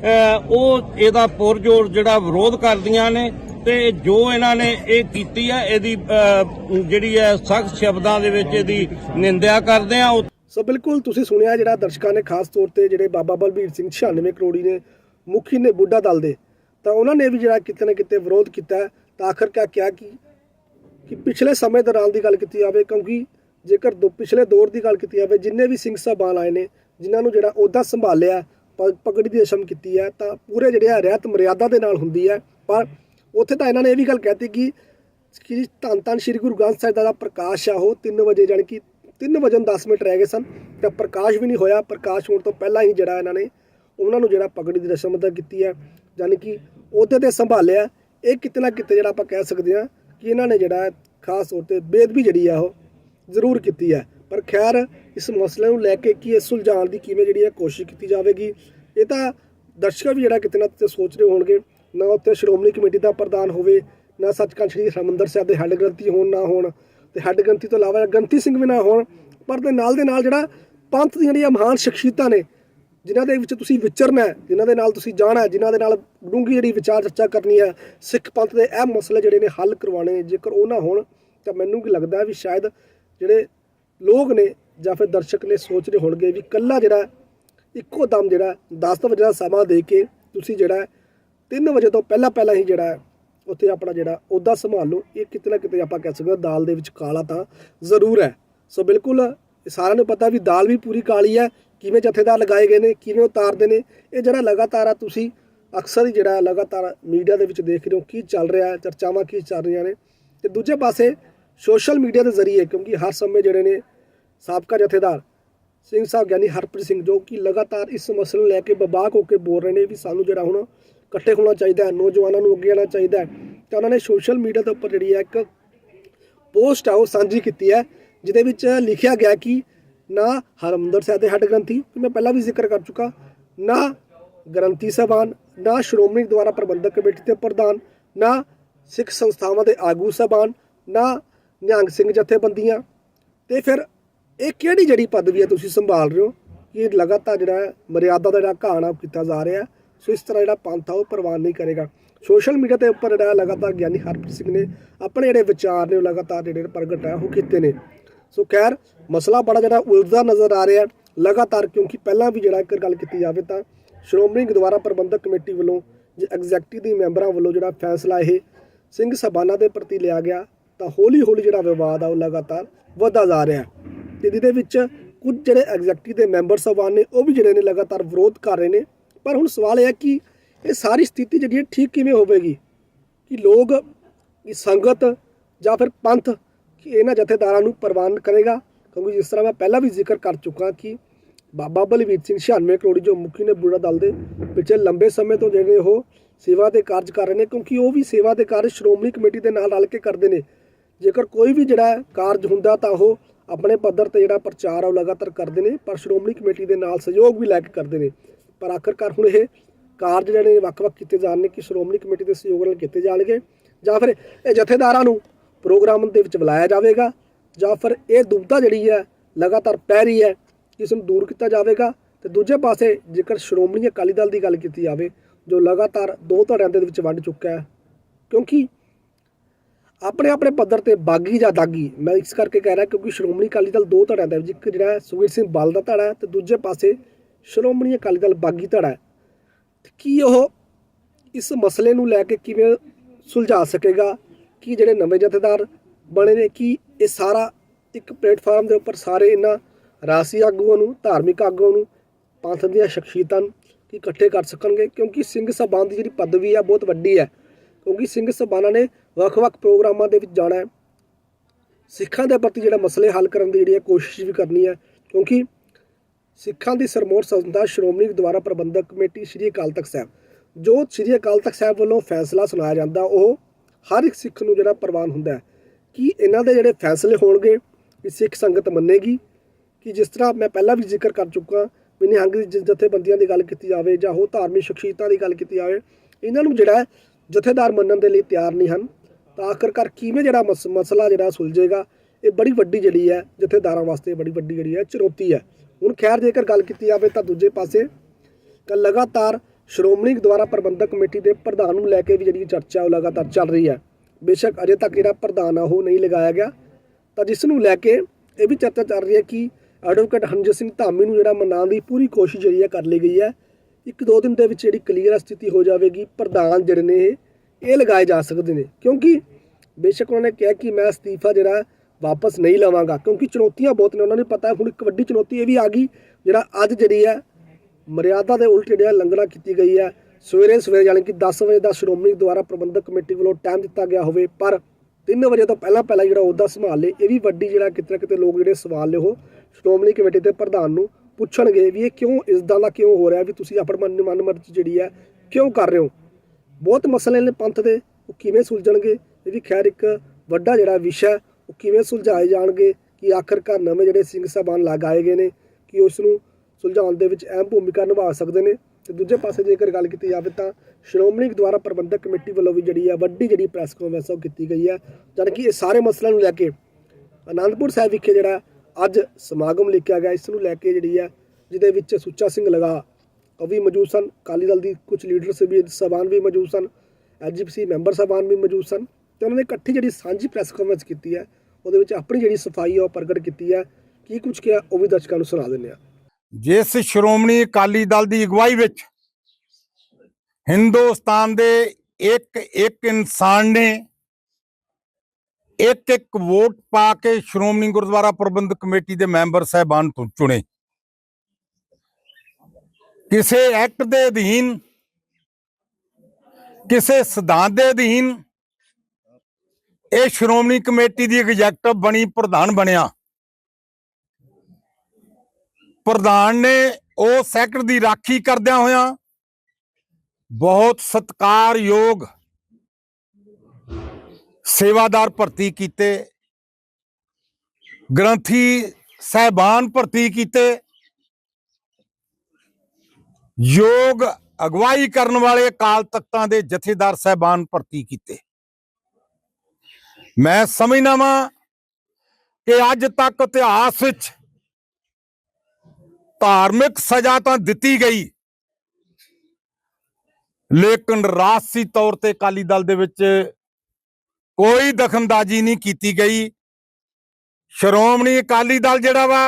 ਉਹ ਇਹਦਾ ਪੁਰਜੋਰ ਜਿਹੜਾ ਵਿਰੋਧ ਕਰਦੀਆਂ ਨੇ ਤੇ ਜੋ ਇਹਨਾਂ ਨੇ ਇਹ ਕੀਤੀ ਹੈ, ਇਹਦੀ ਜਿਹੜੀ ਹੈ ਸਖਤ ਸ਼ਬਦਾਂ ਦੇ ਵਿੱਚ ਇਹਦੀ ਨਿੰਦਿਆ ਕਰਦੇ ਆ। ਸੋ ਬਿਲਕੁਲ ਤੁਸੀਂ ਸੁਣਿਆ ਜਿਹੜਾ ਦਰਸ਼ਕਾਂ ਨੇ ਖਾਸ ਤੌਰ ਤੇ ਜਿਹੜੇ ਬਾਬਾ ਬਲਬੀਰ ਸਿੰਘ 96 ਕਰੋੜੀ ਨੇ ਮੁਖੀ ਨੇ ਬੁੱਢਾ ਦਲ ਦੇ, ਤਾਂ ਉਹਨਾਂ ਨੇ ਵੀ ਜਿਹੜਾ ਕਿਤੇ ਨਾ ਕਿਤੇ ਵਿਰੋਧ ਕੀਤਾ ਤਾਂ ਆਖਰ ਕਿਆ ਕਿਹਾ ਕਿ ਕਿ ਪਿਛਲੇ ਸਮੇਂ ਦੌਰਾਨ ਦੀ ਗੱਲ ਕੀਤੀ ਜਾਵੇ, ਕਿਉਂਕਿ ਜੇਕਰ ਦੋ ਪਿਛਲੇ ਦੌਰ ਦੀ ਗੱਲ ਕੀਤੀ ਜਾਵੇ, ਜਿੰਨੇ ਵੀ ਸਿੰਘ ਸਾਹਿਬਾਨ ਆਏ ਨੇ, ਜਿਨ੍ਹਾਂ ਨੂੰ ਜਿਹੜਾ ਅਹੁਦਾ ਸੰਭਾਲਿਆ ਪਗੜੀ ਦੀ ਰਸਮ ਕੀਤੀ ਹੈ, ਤਾਂ ਪੂਰੇ ਜਿਹੜੇ ਆ ਰਹਿਤ ਮਰਿਆਦਾ ਦੇ ਨਾਲ ਹੁੰਦੀ ਹੈ। ਪਰ ਉੱਥੇ ਤਾਂ ਇਹਨਾਂ ਨੇ ਇਹ ਵੀ ਗੱਲ ਕਹਿਤੀ ਕਿ ਕਿ ਧੰਨ ਧੰਨ ਸ੍ਰੀ ਗੁਰੂ ਗ੍ਰੰਥ ਸਾਹਿਬ ਦਾ ਪ੍ਰਕਾਸ਼ ਆ, ਉਹ 3 ਵਜੇ ਜਾਣੀ ਕਿ 3 ਵਜੇ ਨੂੰ 10 ਮਿੰਟ ਰਹਿ ਗਏ ਸਨ, ਤਾਂ ਪ੍ਰਕਾਸ਼ ਵੀ ਨਹੀਂ ਹੋਇਆ। ਪ੍ਰਕਾਸ਼ ਹੋਣ ਤੋਂ ਪਹਿਲਾਂ ਹੀ ਜਿਹੜਾ ਇਹਨਾਂ ਨੇ ਉਹਨਾਂ ਨੂੰ ਜਿਹੜਾ ਪਗੜੀ ਦੀ ਰਸਮ ਅਦਾ ਕੀਤੀ ਹੈ ਯਾਨੀ ਕਿ ਉਹਦੇ ਤੇ ਸੰਭਾਲਿਆ। ਇਹ ਕਿਤੇ ਨਾ ਕਿਤੇ ਜਿਹੜਾ ਆਪਾਂ ਕਹਿ ਸਕਦੇ ਹਾਂ ਕਿ ਇਹਨਾਂ ਨੇ ਜਿਹੜਾ ਖਾਸ ਤੌਰ ਤੇ ਬੇਦਬੀ ਜਿਹੜੀ ਆ, ਉਹ ਜ਼ਰੂਰ ਕੀਤੀ ਹੈ। ਪਰ ਖੈਰ, ਇਸ ਮਸਲੇ ਨੂੰ ਲੈ ਕੇ ਕੀ ਇਹ ਸੁਲਝਾਉਣ ਦੀ ਕਿਵੇਂ ਜਿਹੜੀ ਹੈ ਕੋਸ਼ਿਸ਼ ਕੀਤੀ ਜਾਵੇਗੀ, ਇਹ ਤਾਂ ਦਰਸ਼ਕ ਵੀ ਜਿਹੜਾ ਕਿਤੇ ਨਾ ਕਿਤੇ ਸੋਚ ਰਹੇ ਹੋਣਗੇ, ਨਾ ਉੱਥੇ ਸ਼੍ਰੋਮਣੀ ਕਮੇਟੀ ਦਾ ਪ੍ਰਧਾਨ ਹੋਵੇ, ਨਾ ਸੱਚਖੰਡ ਸ੍ਰੀ ਹਰਿਮੰਦਰ ਸਾਹਿਬ ਦੇ ਹੈੱਡ ਗ੍ਰੰਥੀ ਹੋਣ ਨਾ ਹੋਣ, ਤੇ ਹੈੱਡ ਗ੍ਰੰਥੀ ਤੋਂ ਇਲਾਵਾ ਗ੍ਰੰਥੀ ਸਿੰਘ ਵੀ ਨਾ ਹੋਣ, ਪਰ ਦੇ ਨਾਲ ਦੇ ਨਾਲ ਜਿਹੜਾ ਪੰਥ ਦੀਆਂ ਜਿਹੜੀਆਂ ਮਹਾਨ ਸ਼ਖਸੀਅਤਾਂ ਨੇ, ਜਿਨ੍ਹਾਂ ਦੇ ਵਿੱਚ ਤੁਸੀਂ ਵਿਚਰਨਾ ਹੈ, ਜਿਨ੍ਹਾਂ ਦੇ ਨਾਲ ਤੁਸੀਂ ਜਾਣਾ ਹੈ, ਜਿਨ੍ਹਾਂ ਦੇ ਨਾਲ ਡੂੰਗੀ ਜਿਹੜੀ ਵਿਚਾਰ ਚਰਚਾ ਕਰਨੀ ਹੈ, ਸਿੱਖ ਪੰਥ ਦੇ ਇਹ ਮਸਲੇ ਜਿਹੜੇ ਨੇ ਹੱਲ ਕਰਵਾਉਣੇ ਨੇ, ਜੇਕਰ ਉਹ ਨਾ ਹੋਣ, ਤਾਂ ਮੈਨੂੰ ਕੀ ਲੱਗਦਾ ਵੀ ਸ਼ਾਇਦ ਜਿਹੜੇ ਲੋਕ ਨੇ ਜਾਂ ਫਿਰ ਦਰਸ਼ਕ ਨੇ ਸੋਚ ਰਹੇ ਹੋਣਗੇ ਵੀ ਕੱਲਾ ਜਿਹੜਾ, ਇੱਕੋ ਦਮ ਜਿਹੜਾ 10 ਵਜੇ ਦਾ ਸਮਾਂ ਦੇ ਕੇ ਤੁਸੀਂ ਜਿਹੜਾ 3 ਵਜੇ ਤੋਂ ਪਹਿਲਾਂ ਪਹਿਲਾਂ ਹੀ ਜਿਹੜਾ ਉੱਥੇ ਆਪਣਾ ਜਿਹੜਾ ਉਹਦਾ ਸੰਭਾਲ ਲਓ। ਇਹ ਕਿਤੇ ਨਾ ਕਿਤੇ ਆਪਾਂ ਕਹਿ ਸਕਦੇ ਹਾਂ ਦਾਲ ਦੇ ਵਿੱਚ ਕਾਲਾ ਤਾਂ ਜ਼ਰੂਰ ਹੈ। ਸੋ ਬਿਲਕੁਲ ਸਾਰਿਆਂ ਨੂੰ ਪਤਾ ਵੀ ਦਾਲ ਵੀ ਪੂਰੀ ਕਾਲੀ ਹੈ, ਕਿਵੇਂ ਜਥੇਦਾਰ ਲਗਾਏ ਗਏ ਨੇ, ਕਿਵੇਂ ਉਤਾਰਦੇ ਨੇ, ਇਹ ਜਿਹੜਾ ਲਗਾਤਾਰ ਆ ਤੁਸੀਂ ਅਕਸਰ ਹੀ ਜਿਹੜਾ ਲਗਾਤਾਰ ਮੀਡੀਆ ਦੇ ਵਿੱਚ ਦੇਖ ਰਹੇ ਹੋ ਕੀ ਚੱਲ ਰਿਹਾ ਚਰਚਾਵਾਂ ਕੀ ਚੱਲ ਰਹੀਆਂ ਨੇ। ਤੇ ਦੂਜੇ ਪਾਸੇ ਸੋਸ਼ਲ ਮੀਡੀਆ ਦੇ ਜ਼ਰੀਏ, ਕਿਉਂਕਿ ਹਰ ਸਮੇਂ ਜਿਹੜੇ ਨੇ ਸਾਬਕਾ ਜਥੇਦਾਰ ਸਿੰਘ ਸਾਹਿਬ ਗਿਆਨੀ ਹਰਪ੍ਰੀਤ ਸਿੰਘ, ਜੋ ਕਿ ਲਗਾਤਾਰ ਇਸ ਮਸਲੇ ਨੂੰ ਲੈ ਕੇ ਬਬਾਕ ਹੋ ਕੇ ਬੋਲ ਰਹੇ ਨੇ ਵੀ ਸਾਨੂੰ ਜਿਹੜਾ ਹੁਣ ਇਕੱਠੇ ਹੋਣਾ ਚਾਹੀਦਾ ਹੈ, ਨੌਜਵਾਨਾਂ ਨੂੰ ਅੱਗੇ ਆਉਣਾ ਚਾਹੀਦਾ ਹੈ। ਤਾਂ ਉਹਨਾਂ ਨੇ ਸੋਸ਼ਲ ਮੀਡੀਆ ਦੇ ਉੱਪਰ ਜਿਹੜੀ ਹੈ ਇੱਕ ਪੋਸਟ ਆ, ਉਹ ਸਾਂਝੀ ਕੀਤੀ ਹੈ, ਜਿਹਦੇ ਵਿੱਚ ਲਿਖਿਆ ਗਿਆ ਕਿ ਨਾ ਹਰਮੰਦਰ ਸਾਹਿਬ ਦੇ ਹੱਡ ਗ੍ਰੰਥੀ, ਕਿ ਮੈਂ ਪਹਿਲਾਂ ਵੀ ਜ਼ਿਕਰ ਕਰ ਚੁੱਕਾ, ਨਾ ਗ੍ਰੰਥੀ ਸਾਹਿਬਾਨ, ਨਾ ਸ਼੍ਰੋਮਣੀ ਦੁਆਰਾ ਪ੍ਰਬੰਧਕ ਕਮੇਟੀ ਦੇ ਪ੍ਰਧਾਨ, ਨਾ ਸਿੱਖ ਸੰਸਥਾਵਾਂ ਦੇ ਆਗੂ ਸਾਹਿਬਾਨ, ਨਾ ਨਿਹੰਗ ਸਿੰਘ ਜਥੇਬੰਦੀਆਂ। ਤੇ ਫਿਰ ਇਹ ਕਿਹੜੀ ਜਿਹੜੀ ਪਦਵੀ ਹੈ ਤੁਸੀਂ ਸੰਭਾਲ ਰਹੇ ਹੋ? ਕਿ ਲਗਾਤਾਰ ਜਿਹੜਾ ਮਰਿਆਦਾ ਦਾ ਜਿਹੜਾ ਘਾਣ ਆ ਉਹ ਕੀਤਾ ਜਾ ਰਿਹਾ। ਸੋ ਇਸ ਤਰ੍ਹਾਂ ਜਿਹੜਾ ਪੰਥ ਆ ਉਹ ਪ੍ਰਵਾਨ ਨਹੀਂ ਕਰੇਗਾ। ਸੋਸ਼ਲ ਮੀਡੀਆ ਤੇ ਉੱਪਰ ਜਿਹੜਾ ਲਗਾਤਾਰ ਗਿਆਨੀ ਹਰਪ੍ਰੀਤ ਸਿੰਘ ਨੇ ਆਪਣੇ ਜਿਹੜੇ ਵਿਚਾਰ ਨੇ ਉਹ ਲਗਾਤਾਰ ਜਿਹੜੇ ਪ੍ਰਗਟ ਹੈ ਉਹ ਕੀਤੇ ਨੇ। ਸੋ ਖੈਰ, ਮਸਲਾ ਬੜਾ ਜਿਹੜਾ ਉਲਝਦਾ ਨਜ਼ਰ ਆ ਰਿਹਾ ਲਗਾਤਾਰ ਕਿਉਂਕਿ ਪਹਿਲਾਂ ਵੀ ਜਿਹੜਾ ਇੱਕ ਗੱਲ ਕੀਤੀ ਜਾਵੇ ਤਾਂ ਸ਼੍ਰੋਮਣੀ ਗੁਰਦੁਆਰਾ ਪ੍ਰਬੰਧਕ ਕਮੇਟੀ ਵੱਲੋਂ ਜੇ ਐਗਜ਼ੈਕਟਿਵ ਦੀ ਮੈਂਬਰਾਂ ਵੱਲੋਂ ਜਿਹੜਾ ਫੈਸਲਾ ਇਹ ਸਿੰਘ ਸਭਾਨਾ ਦੇ ਪ੍ਰਤੀ ਲਿਆ ਗਿਆ। ਤਾਂ ਹੌਲੀ ਹੌਲੀ ਜਿਹੜਾ ਵਿਵਾਦ ਆ ਉਹ ਲਗਾਤਾਰ ਵਧਦਾ ਜਾ ਰਿਹਾ ਹੈ। ਤੇ ਜਿਹਦੇ ਵਿੱਚ ਕੁਝ ਜਿਹੜੇ ਐਗਜ਼ੈਕਟਿਵ ਦੇ ਮੈਂਬਰ ਸਭਾਨ ਨੇ, ਉਹ ਵੀ ਜਿਹੜੇ ਨੇ ਲਗਾਤਾਰ ਵਿਰੋਧ ਕਰ ਰਹੇ ਨੇ। ਪਰ ਹੁਣ ਸਵਾਲ ਇਹ ਹੈ ਕਿ ਇਹ ਸਾਰੀ ਸਥਿਤੀ ਜਿਹੜੀ ਹੈ, ਠੀਕ ਕਿਵੇਂ ਹੋਵੇਗੀ? ਕਿ ਲੋਕ ਇਹ ਸੰਗਤ ਜਾਂ ਫਿਰ ਪੰਥ, ਕਿ ਇਹਨਾਂ ਜਥੇਦਾਰਾਂ ਨੂੰ ਪ੍ਰਵਾਨ ਕਰੇਗਾ? ਕਿਉਂਕਿ ਜਿਸ ਤਰ੍ਹਾਂ ਮੈਂ ਪਹਿਲਾਂ ਵੀ ਜ਼ਿਕਰ ਕਰ ਚੁੱਕਾ ਕਿ ਬਾਬਾ ਬਲਵੀਰ ਸਿੰਘ 96 ਕਰੋੜੀ ਜੋ ਮੁਖੀ ਨੇ ਬੁੜਾ ਦਲ ਦੇ ਪਿਛਲੇ ਲੰਬੇ ਸਮੇਂ ਤੋਂ ਜਿਹੜੇ ਉਹ ਸੇਵਾ ਦੇ ਕਾਰਜ ਕਰ ਰਹੇ ਨੇ, ਕਿਉਂਕਿ ਉਹ ਵੀ ਸੇਵਾ ਦੇ ਕਾਰਜ ਸ਼੍ਰੋਮਣੀ ਕਮੇਟੀ ਦੇ ਨਾਲ ਰਲ ਕੇ ਕਰਦੇ ਨੇ। ਜੇਕਰ ਕੋਈ ਵੀ ਜਿਹੜਾ ਕਾਰਜ ਹੁੰਦਾ ਤਾਂ ਉਹ ਆਪਣੇ ਪੱਧਰ ਤੇ ਜਿਹੜਾ ਪ੍ਰਚਾਰ ਆ ਉਹ ਲਗਾਤਾਰ ਕਰਦੇ ਨੇ, ਪਰ ਸ਼੍ਰੋਮਣੀ ਕਮੇਟੀ ਦੇ ਨਾਲ ਸਹਿਯੋਗ ਵੀ ਲੈ ਕੇ ਕਰਦੇ ਨੇ। ਪਰ ਆਖਰਕਾਰ ਹੁਣ ਇਹ ਕਾਰਜ ਜਿਹੜੇ ਨੇ ਵੱਖ-ਵੱਖ ਕੀਤੇ ਜਾਣਗੇ ਕਿ ਸ਼੍ਰੋਮਣੀ ਕਮੇਟੀ ਦੇ ਸਹਿਯੋਗ ਨਾਲ ਕੀਤੇ ਜਾਣਗੇ ਜਾਂ ਫਿਰ ਇਹ ਜਥੇਦਾਰਾਂ ਨੂੰ ਪ੍ਰੋਗਰਾਮ ਦੇ ਵਿੱਚ ਬੁਲਾਇਆ ਜਾਵੇਗਾ ਜਾਂ ਫਿਰ ਇਹ ਦੁਬਦਾ ਜਿਹੜੀ ਹੈ ਲਗਾਤਾਰ ਪੈ ਰਹੀ ਹੈ, ਇਸ ਨੂੰ ਦੂਰ ਕੀਤਾ ਜਾਵੇਗਾ। ਤੇ ਦੂਜੇ ਪਾਸੇ ਜੇਕਰ ਸ਼੍ਰੋਮਣੀ ਅਕਾਲੀ ਦਲ ਦੀ ਗੱਲ ਕੀਤੀ ਜਾਵੇ, ਜੋ ਲਗਾਤਾਰ ਦੋ ਧੜਿਆਂ ਦੇ ਵਿੱਚ ਵੰਡ ਚੁੱਕਾ ਹੈ, ਕਿਉਂਕਿ ਆਪਣੇ ਆਪਣੇ ਪੱਧਰ ਤੇ ਬਾਗੀ ਜਾਂ ਦਾਗੀ। ਮੈਂ ਇਸ ਕਰਕੇ ਕਹਿ ਰਿਹਾ ਕਿਉਂਕਿ ਸ਼੍ਰੋਮਣੀ ਅਕਾਲੀ ਦਲ ਦੋ ਧੜਿਆਂ ਦਾ ਵਿੱਚ ਇੱਕ ਜਿਹੜਾ ਹੈ ਸੁਖਬੀਰ ਸਿੰਘ ਬਾਲ ਦਾ ਧੜਾ ਹੈ ਤੇ ਦੂਜੇ ਪਾਸੇ ਸ਼੍ਰੋਮਣੀ ਅਕਾਲੀ ਦਲ ਬਾਗੀ ਧੜਾ ਹੈ। ਕੀ ਉਹ ਇਸ ਮਸਲੇ ਨੂੰ ਲੈ ਕੇ ਕਿਵੇਂ ਸੁਲਝਾ ਸਕੇਗਾ? ਕਿ ਜਿਹੜੇ ਨਵੇਂ ਜਥੇਦਾਰ ਬਣੇ ਨੇ, ਕਿ ਇਹ ਸਾਰਾ ਇੱਕ ਪਲੇਟਫਾਰਮ ਦੇ ਉੱਪਰ ਸਾਰੇ ਇਹਨਾਂ ਰਾਸੀ ਆਗੂਆਂ ਨੂੰ, ਧਾਰਮਿਕ ਆਗੂਆਂ ਨੂੰ ਪੰਥ ਦੀਆਂ ਸ਼ਖਸੀਅਤਾਂ ਨੂੰ ਕਿ ਇਕੱਠੇ ਕਰ ਸਕਣਗੇ? ਕਿਉਂਕਿ ਸਿੰਘ ਸਭਾ ਦੀ ਜਿਹੜੀ ਪਦਵੀ ਆ, ਬਹੁਤ ਵੱਡੀ ਹੈ। ਕਿਉਂਕਿ ਸਿੰਘ ਸਭਾਨਾਂ ਨੇ ਵੱਖ-ਵੱਖ ਪ੍ਰੋਗਰਾਮਾਂ ਦੇ ਵਿੱਚ ਜਾਣਾ ਹੈ। ਸਿੱਖਾਂ ਦੇ ਪ੍ਰਤੀ ਜਿਹੜਾ ਮਸਲੇ ਹੱਲ ਕਰਨ ਦੀ ਜਿਹੜੀ ਹੈ ਕੋਸ਼ਿਸ਼ ਵੀ ਕਰਨੀ ਹੈ, ਕਿਉਂਕਿ ਸਿੱਖਾਂ ਦੀ ਸਰਮੋਰ ਸੰਸਥਾ ਸ਼੍ਰੋਮਣੀ ਗੁਰਦੁਆਰਾ ਪ੍ਰਬੰਧਕ ਕਮੇਟੀ ਸ੍ਰੀ ਅਕਾਲ ਤਖਤ ਸਾਹਿਬ, ਜੋ ਸ੍ਰੀ ਅਕਾਲ ਤਖਤ ਸਾਹਿਬ ਵੱਲੋਂ ਫੈਸਲਾ ਸੁਣਾਇਆ ਜਾਂਦਾ, ਉਹ ਹਰ ਇੱਕ ਸਿੱਖ ਨੂੰ ਜਿਹੜਾ ਪ੍ਰਵਾਨ ਹੁੰਦਾ ਹੈ ਕਿ ਇਹਨਾਂ ਦੇ ਜਿਹੜੇ ਫੈਸਲੇ ਹੋਣਗੇ ਕਿ ਸਿੱਖ ਸੰਗਤ ਮੰਨੇਗੀ ਕਿ ਜਿਸ ਤਰ੍ਹਾਂ ਮੈਂ ਪਹਿਲਾਂ ਵੀ ਜ਼ਿਕਰ ਕਰ ਚੁੱਕਾ ਵੀ ਨਿਹੰਗ ਜ- ਜਥੇਬੰਦੀਆਂ ਦੀ ਗੱਲ ਕੀਤੀ ਜਾਵੇ ਜਾਂ ਹੋਰ ਧਾਰਮਿਕ ਸ਼ਖਸੀਅਤਾਂ ਦੀ ਗੱਲ ਕੀਤੀ ਜਾਵੇ, ਇਹਨਾਂ ਨੂੰ ਜਿਹੜਾ ਜਥੇਦਾਰ ਮੰਨਣ ਦੇ ਲਈ ਤਿਆਰ ਨਹੀਂ ਹਨ। ਤਾਂ ਆਖਰਕਾਰ ਕਿਵੇਂ ਜਿਹੜਾ ਮਸ- ਮਸਲਾ ਜਿਹੜਾ ਸੁਲਝੇਗਾ ਇਹ ਬੜੀ ਵੱਡੀ ਜਿਹੜੀ ਹੈ, ਜਥੇਦਾਰਾਂ ਵਾਸਤੇ ਬੜੀ ਵੱਡੀ ਜਿਹੜੀ ਹੈ, ਚੁਣੌਤੀ ਹੈ। ਹੁਣ ਖੈਰ ਜੇਕਰ ਗੱਲ ਕੀਤੀ ਜਾਵੇ ਤਾਂ ਦੂਜੇ ਪਾਸੇ ਤਾਂ ਲਗਾਤਾਰ ਸ਼੍ਰੋਮਣੀ ਗੁਰਦੁਆਰਾ ਪ੍ਰਬੰਧਕ ਕਮੇਟੀ ਦੇ ਪ੍ਰਧਾਨ ਨੂੰ ਲੈ ਕੇ ਵੀ ਜਿਹੜੀ ਚਰਚਾ ਉਹ ਲਗਾਤਾਰ ਚੱਲ ਰਹੀ ਹੈ। ਬੇਸ਼ੱਕ ਅਜੇ ਤੱਕ ਜਿਹੜਾ ਪ੍ਰਧਾਨ ਆ, ਉਹ ਨਹੀਂ ਲਗਾਇਆ ਗਿਆ। ਤਾਂ ਜਿਸ ਨੂੰ ਲੈ ਕੇ ਇਹ ਵੀ ਚਰਚਾ ਚੱਲ ਰਹੀ ਹੈ ਕਿ ਐਡਵੋਕੇਟ ਹਰਜੀਤ ਸਿੰਘ ਧਾਮੀ ਨੂੰ ਜਿਹੜਾ ਮਨਾਉਣ ਦੀ ਪੂਰੀ ਕੋਸ਼ਿਸ਼ ਜਿਹੜੀ ਹੈ, ਕਰ ਲਈ ਗਈ ਹੈ। ਇੱਕ ਦੋ ਦਿਨ ਦੇ ਵਿੱਚ ਜਿਹੜੀ ਕਲੀਅਰ ਸਥਿਤੀ ਹੋ ਜਾਵੇਗੀ, ਪ੍ਰਧਾਨ ਜਿਹੜੇ ਨੇ ਇਹ ਇਹ ਲਗਾਏ ਜਾ ਸਕਦੇ ਨੇ। ਕਿਉਂਕਿ ਬੇਸ਼ੱਕ ਉਹਨਾਂ ਨੇ ਕਿਹਾ ਕਿ ਮੈਂ ਅਸਤੀਫਾ ਜਿਹੜਾ ਵਾਪਸ ਨਹੀਂ ਲਵਾਂਗਾ, ਕਿਉਂਕਿ ਚੁਣੌਤੀਆਂ ਬਹੁਤ ਨੇ। ਉਹਨਾਂ ਨੂੰ ਪਤਾ ਹੁਣ ਇੱਕ ਵੱਡੀ ਚੁਣੌਤੀ ਇਹ ਵੀ ਆ ਗਈ, ਜਿਹੜਾ ਅੱਜ ਜਿਹੜੀ ਹੈ, ਮਰਿਆਦਾ ਦੇ ਉਲਟ ਜਿਹੜਾ ਲੰਘਣਾ ਕੀਤੀ ਗਈ ਹੈ। ਸਵੇਰੇ ਸਵੇਰੇ ਯਾਨੀ ਕਿ 10 ਵਜੇ ਦਾ ਸ਼੍ਰੋਮਣੀ ਦੁਆਰਾ ਪ੍ਰਬੰਧਕ ਕਮੇਟੀ ਵੱਲੋਂ ਟਾਈਮ ਦਿੱਤਾ ਗਿਆ ਹੋਵੇ, ਪਰ 3 ਵਜੇ ਤੋਂ ਪਹਿਲਾਂ ਪਹਿਲਾਂ ਜਿਹੜਾ ਉਹਦਾ ਸੰਭਾਲ ਲੇ ਇਹ ਵੀ ਵੱਡੀ ਜਿਹੜਾ ਕਿਤੇ ਨਾ ਕਿਤੇ ਲੋਕ ਜਿਹੜੇ ਸਵਾਲ ਨੇ ਉਹ ਸ਼੍ਰੋਮਣੀ ਕਮੇਟੀ ਦੇ ਪ੍ਰਧਾਨ ਨੂੰ ਪੁੱਛਣਗੇ ਵੀ ਇਹ ਕਿਉਂ ਇਸ ਦਾ ਦਾ ਕਿਉਂ ਹੋ ਰਿਹਾ, ਵੀ ਤੁਸੀਂ ਆਪਣੀ ਮਨ ਮਨ ਮਰਜ਼ੀ ਜਿਹੜੀ ਹੈ, ਕਿਉਂ ਕਰ ਰਹੇ ਹੋ? ਬਹੁਤ ਮਸਲੇ ਨੇ ਪੰਥ ਦੇ, ਉਹ ਕਿਵੇਂ ਸੁਲਝਣਗੇ? ਇਹ ਵੀ ਖੈਰ ਇੱਕ ਵੱਡਾ ਜਿਹੜਾ ਵਿਸ਼ਾ ਉਹ ਕਿਵੇਂ ਸੁਲਝਾਏ ਜਾਣਗੇ? ਕਿ ਆਖਰਕਾਰ ਨਵੇਂ ਜਿਹੜੇ ਸਿੰਘ ਸਾਹਿਬਾਨ ਲਗਾਏ ਗਏ ਨੇ, ਕਿ ਉਸ ਨੂੰ ਸੁਲਝਾਉਣ ਦੇ ਵਿੱਚ ਅਹਿਮ ਭੂਮਿਕਾ ਨਿਭਾ ਸਕਦੇ ਨੇ? ਤੇ ਦੂਜੇ ਪਾਸੇ ਜੇਕਰ ਗੱਲ ਕੀਤੀ ਜਾਵੇ ਤਾਂ ਸ਼੍ਰੋਮਣੀ ਗੁਰਦੁਆਰਾ ਪ੍ਰਬੰਧਕ ਕਮੇਟੀ ਵੱਲੋਂ ਵੀ ਜਿਹੜੀ ਹੈ ਵੱਡੀ ਜਿਹੜੀ ਪ੍ਰੈਸ ਕਾਨਫਰੰਸ ਉਹ ਕੀਤੀ ਗਈ ਹੈ ਜਾਣੀ ਕਿ ਇਹ ਸਾਰੇ ਮਸਲਿਆਂ ਨੂੰ ਲੈ ਕੇ ਆਨੰਦਪੁਰ ਸਾਹਿਬ ਵਿਖੇ ਜਿਹੜਾ ਅੱਜ ਸਮਾਗਮ ਲਿਖਿਆ ਗਿਆ, ਇਸ ਨੂੰ ਲੈ ਕੇ ਜਿਹੜੀ ਹੈ ਜਿਹਦੇ ਵਿੱਚ ਸੁੱਚਾ ਸਿੰਘ ਲਗਾ ਵੀ ਮੌਜੂਦ ਸਨ। ਅਕਾਲੀ ਦਲ ਦੀ ਕੁਝ ਲੀਡਰਸ ਵੀ ਸਭਾਨ ਵੀ ਮੌਜੂਦ ਸਨ। ਐਜੀਪੀਸੀ ਮੈਂਬਰ ਸਭਾਨ ਵੀ ਮੌਜੂਦ ਸਨ। ਤੇ ਉਹਨਾਂ ਨੇ ਇਕੱਠੀ ਜਿਹੜੀ ਸਾਂਝੀ ਪ੍ਰੈਸ ਕਾਨਫਰੰਸ ਕੀਤੀ ਹੈ, ਉਹਦੇ ਵਿੱਚ ਆਪਣੀ ਜਿਹੜੀ ਸਫ਼ਾਈ ਆ ਉਹ ਪ੍ਰਗਟ ਕੀਤੀ ਹੈ। ਕੀ ਕੁਝ ਕਿਹਾ, ਉਹ ਵੀ ਦਰਸ਼ਕਾਂ ਨੂੰ ਸੁਣਾ ਦਿੰਦੇ ਆ ਜਿਸ ਸ਼੍ਰੋਮਣੀ ਅਕਾਲੀ ਦਲ ਦੀ ਅਗਵਾਈ ਵਿੱਚ ਹਿੰਦੁਸਤਾਨ ਦੇ ਇੱਕ ਇੱਕ ਇਨਸਾਨ ਨੇ ਇੱਕ ਇੱਕ ਵੋਟ ਪਾ ਕੇ ਸ਼੍ਰੋਮਣੀ ਗੁਰਦੁਆਰਾ ਪ੍ਰਬੰਧਕ ਕਮੇਟੀ ਦੇ ਮੈਂਬਰ ਸਹਿਬਾਨ ਤੋਂ ਚੁਣੇ। ਕਿਸੇ ਐਕਟ ਦੇ ਅਧੀਨ, ਕਿਸੇ ਸਿਧਾਂਤ ਦੇ ਅਧੀਨ ਇਹ ਸ਼੍ਰੋਮਣੀ ਕਮੇਟੀ ਦੀ ਐਗਜ਼ੈਕਟਿਵ ਬਣੀ, ਪ੍ਰਧਾਨ ਬਣਿਆ। ਪ੍ਰਧਾਨ ਨੇ ਉਹ ਸੈਕਟਰ ਦੀ ਰਾਖੀ ਕਰਦਿਆਂ ਹੋਇਆਂ ਬਹੁਤ ਸਤਿਕਾਰਯੋਗ ਸੇਵਾਦਾਰ ਭਰਤੀ ਕੀਤੇ, ਗ੍ਰੰਥੀ ਸਹਿਬਾਨ ਭਰਤੀ ਕੀਤੇ ਯੋਗ ਅਗਵਾਈ ਕਰਨ ਵਾਲੇ ਅਕਾਲ ਤਖਤਾਂ ਦੇ ਜਥੇਦਾਰ ਸਹਿਬਾਨ ਭਰਤੀ ਕੀਤੇ। ਮੈਂ ਸਮਝਦਾ ਵਾਂ ਕਿ ਅੱਜ ਤੱਕ ਇਤਿਹਾਸ ਵਿੱਚ ਧਾਰਮਿਕ ਸਜ਼ਾ ਤਾਂ ਦਿੱਤੀ ਗਈ, ਲੇਕਿਨ ਰਾਜਸੀ ਤੌਰ ਤੇ ਅਕਾਲੀ ਦਲ ਦੇ ਵਿੱਚ ਕੋਈ ਦਖਲਅੰਦਾਜ਼ੀ ਨਹੀਂ ਕੀਤੀ ਗਈ। ਸ਼੍ਰੋਮਣੀ ਅਕਾਲੀ ਦਲ ਜਿਹੜਾ ਵਾ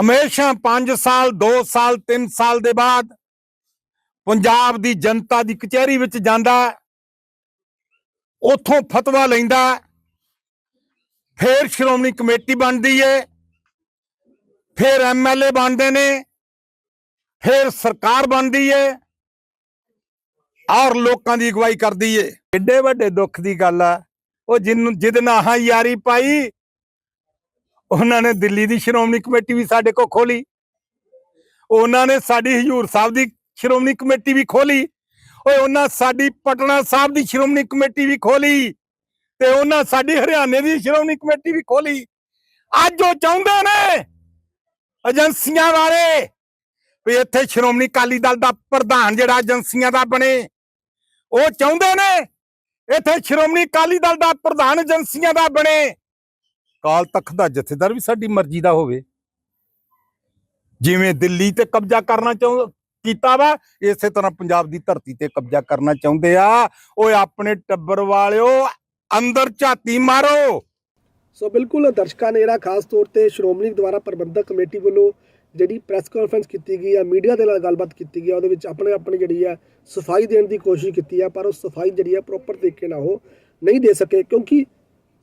ਹਮੇਸ਼ਾ 5 ਸਾਲ 2 ਸਾਲ 3 ਸਾਲ ਦੇ ਬਾਅਦ ਪੰਜਾਬ ਦੀ ਜਨਤਾ ਦੀ ਕਚਹਿਰੀ ਵਿੱਚ ਜਾਂਦਾ ਹੈ। ਉੱਥੋਂ ਫਤਵਾ ਲੈਂਦਾ ਫੇਰ ਸ਼੍ਰੋਮਣੀ ਕਮੇਟੀ ਬਣਦੀ ਏ, ਫਿਰ ਐਮਐਲਏ ਬਣਦੇ ਨੇ, ਫੇਰ ਸਰਕਾਰ ਬਣਦੀ ਏ, ਔਰ ਲੋਕਾਂ ਦੀ ਅਗਵਾਈ ਕਰਦੀ ਏ ਕਿੱਡੇ ਵੱਡੇ ਦੁੱਖ ਦੀ ਗੱਲ ਆ, ਉਹ ਜਿੰਨੂੰ, ਜਿਹਦੇ ਨਾਲ ਆਹ ਯਾਰੀ ਪਾਈ ਉਹਨਾਂ ਨੇ ਦਿੱਲੀ ਦੀ ਸ਼੍ਰੋਮਣੀ ਕਮੇਟੀ ਵੀ ਸਾਡੇ ਕੋਲ ਖੋਲੀ। ਉਹਨਾਂ ਨੇ ਸਾਡੀ ਹਜੂਰ ਸਾਹਿਬ ਦੀ ਸ਼੍ਰੋਮਣੀ ਕਮੇਟੀ ਵੀ ਖੋਲੀ। ਓਏ, ਉਹਨਾਂ ਸਾਡੀ ਪਟਨਾ ਸਾਹਿਬ ਦੀ ਸ਼੍ਰੋਮਣੀ ਕਮੇਟੀ ਵੀ ਖੋਲੀ ਤੇ ਉਹਨਾਂ ਸਾਡੀ ਹਰਿਆਣੇ ਦੀ ਸ਼੍ਰੋਮਣੀ ਕਮੇਟੀ ਵੀ ਖੋਲੀ। ਅੱਜ ਉਹ ਚਾਹੁੰਦੇ ਨੇ ਏਜੰਸੀਆਂ ਵਾਲੇ ਵੀ ਇੱਥੇ ਸ਼੍ਰੋਮਣੀ ਅਕਾਲੀ ਦਲ ਦਾ ਪ੍ਰਧਾਨ ਜਿਹੜਾ ਏਜੰਸੀਆਂ ਦਾ ਬਣੇ। ਉਹ ਚਾਹੁੰਦੇ ਨੇ ਇੱਥੇ ਸ਼੍ਰੋਮਣੀ ਅਕਾਲੀ ਦਲ ਦਾ ਪ੍ਰਧਾਨ ਏਜੰਸੀਆਂ ਦਾ ਬਣੇ। ਕਾਲ ਤਖਤ ਦਾ ਜਥੇਦਾਰ ਵੀ ਸਾਡੀ ਮਰਜ਼ੀ ਦਾ ਹੋਵੇ। ਜਿਵੇਂ ਦਿੱਲੀ ਤੇ ਕਬਜ਼ਾ ਕਰਨਾ ਚਾਹੁੰ, ਕੀਤਾ ਵਾ, ਇਸੇ ਤਰ੍ਹਾਂ ਪੰਜਾਬ ਦੀ ਧਰਤੀ ਤੇ ਕਬਜ਼ਾ ਕਰਨਾ ਚਾਹੁੰਦੇ ਆ। ਓਏ ਆਪਣੇ ਟੱਬਰ ਵਾਲਿਓ, ਅੰਦਰ ਝਾਤੀ ਮਾਰੋ। ਸੋ ਬਿਲਕੁਲ ਦਰਸ਼ਕਾਂ ਨੇ ਜਿਹੜਾ ਖਾਸ ਤੌਰ ਤੇ ਸ਼੍ਰੋਮਣੀ ਦੁਆਰਾ ਪ੍ਰਬੰਧਕ ਕਮੇਟੀ ਵੱਲੋਂ ਜਿਹੜੀ ਪ੍ਰੈਸ ਕਾਨਫਰੰਸ ਕੀਤੀ ਗਈ ਆ, ਮੀਡੀਆ ਦੇ ਨਾਲ ਗੱਲਬਾਤ ਕੀਤੀ ਗਈ ਆ, ਉਹਦੇ ਵਿੱਚ ਆਪਣੇ ਆਪਣੀ ਜਿਹੜੀ ਆ ਸਫ਼ਾਈ ਦੇਣ ਦੀ ਕੋਸ਼ਿਸ਼ ਕੀਤੀ ਆ, ਪਰ ਉਹ ਸਫ਼ਾਈ ਜਿਹੜੀ ਆ ਪ੍ਰੋਪਰ ਤਰੀਕੇ ਨਾਲ ਉਹ ਨਹੀਂ ਦੇ ਸਕੇ, ਕਿਉਂਕਿ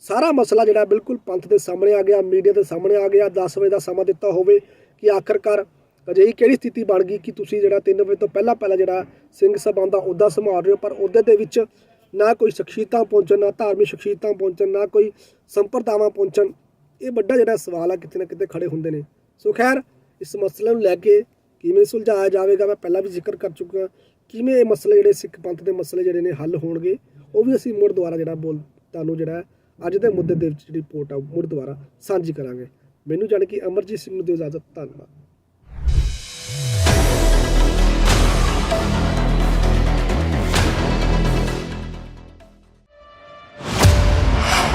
ਸਾਰਾ ਮਸਲਾ ਜਿਹੜਾ ਬਿਲਕੁਲ ਪੰਥ ਦੇ ਸਾਹਮਣੇ ਆ ਗਿਆ, ਮੀਡੀਆ ਦੇ ਸਾਹਮਣੇ ਆ ਗਿਆ। 10 ਵਜੇ ਦਾ ਸਮਾਂ ਦਿੱਤਾ ਹੋਵੇ ਕਿ ਆਖਰਕਾਰ ਅਜਿਹੀ ਕਿਹੜੀ ਸਥਿਤੀ ਬਣ ਗਈ ਕਿ ਤੁਸੀਂ ਜਿਹੜਾ 3 ਵਜੇ ਤੋਂ ਪਹਿਲਾਂ ਪਹਿਲਾਂ ਜਿਹੜਾ ਸਿੰਘ ਸਭਾ ਦਾ ਅਹੁਦਾ ਸੰਭਾਲ ਰਹੇ ਹੋ, ਪਰ ਅਹੁਦੇ ਦੇ ਵਿੱਚ ਨਾ ਕੋਈ ਸ਼ਖਸੀਅਤਾਂ ਪਹੁੰਚਣ, ਨਾ ਧਾਰਮਿਕ ਸ਼ਖਸੀਅਤਾਂ ਪਹੁੰਚਣ, ਨਾ ਕੋਈ ਸੰਪਰਦਾਵਾਂ ਪਹੁੰਚਣ। ਇਹ ਵੱਡਾ ਜਿਹੜਾ ਸਵਾਲ ਆ, ਕਿਤੇ ਨਾ ਕਿਤੇ ਖੜੇ ਹੁੰਦੇ ਨੇ। ਸੋ ਖੈਰ, ਇਸ ਮਸਲੇ ਨੂੰ ਲੈ ਕੇ ਕਿਵੇਂ ਸੁਲਝਾਇਆ ਜਾਵੇਗਾ, ਮੈਂ ਪਹਿਲਾਂ ਵੀ ਜ਼ਿਕਰ ਕਰ ਚੁੱਕਾ ਕਿਵੇਂ ਇਹ ਮਸਲੇ ਜਿਹੜੇ ਸਿੱਖ ਪੰਥ ਦੇ ਮਸਲੇ ਜਿਹੜੇ ਨੇ ਹੱਲ ਹੋਣਗੇ, ਉਹ ਵੀ ਅਸੀਂ ਮੁੜ ਦੁਆਰਾ ਜਿਹੜਾ ਬੋਲ ਤੁਹਾਨੂੰ ਜਿਹੜਾ ਅੱਜ ਦੇ ਮੁੱਦੇ ਦੇ ਵਿੱਚ ਜਿਹੜੀ ਰਿਪੋਰਟ ਆ ਮੁੜ ਦੁਆਰਾ ਸਾਂਝੀ ਕਰਾਂਗੇ ਮੈਨੂੰ ਜਾਣ ਕਿ ਅਮਰਜੀਤ ਸਿੰਘ ਨੂੰ ਦਿਓ ਇਜਾਜ਼ਤ ਧੰਨਵਾਦ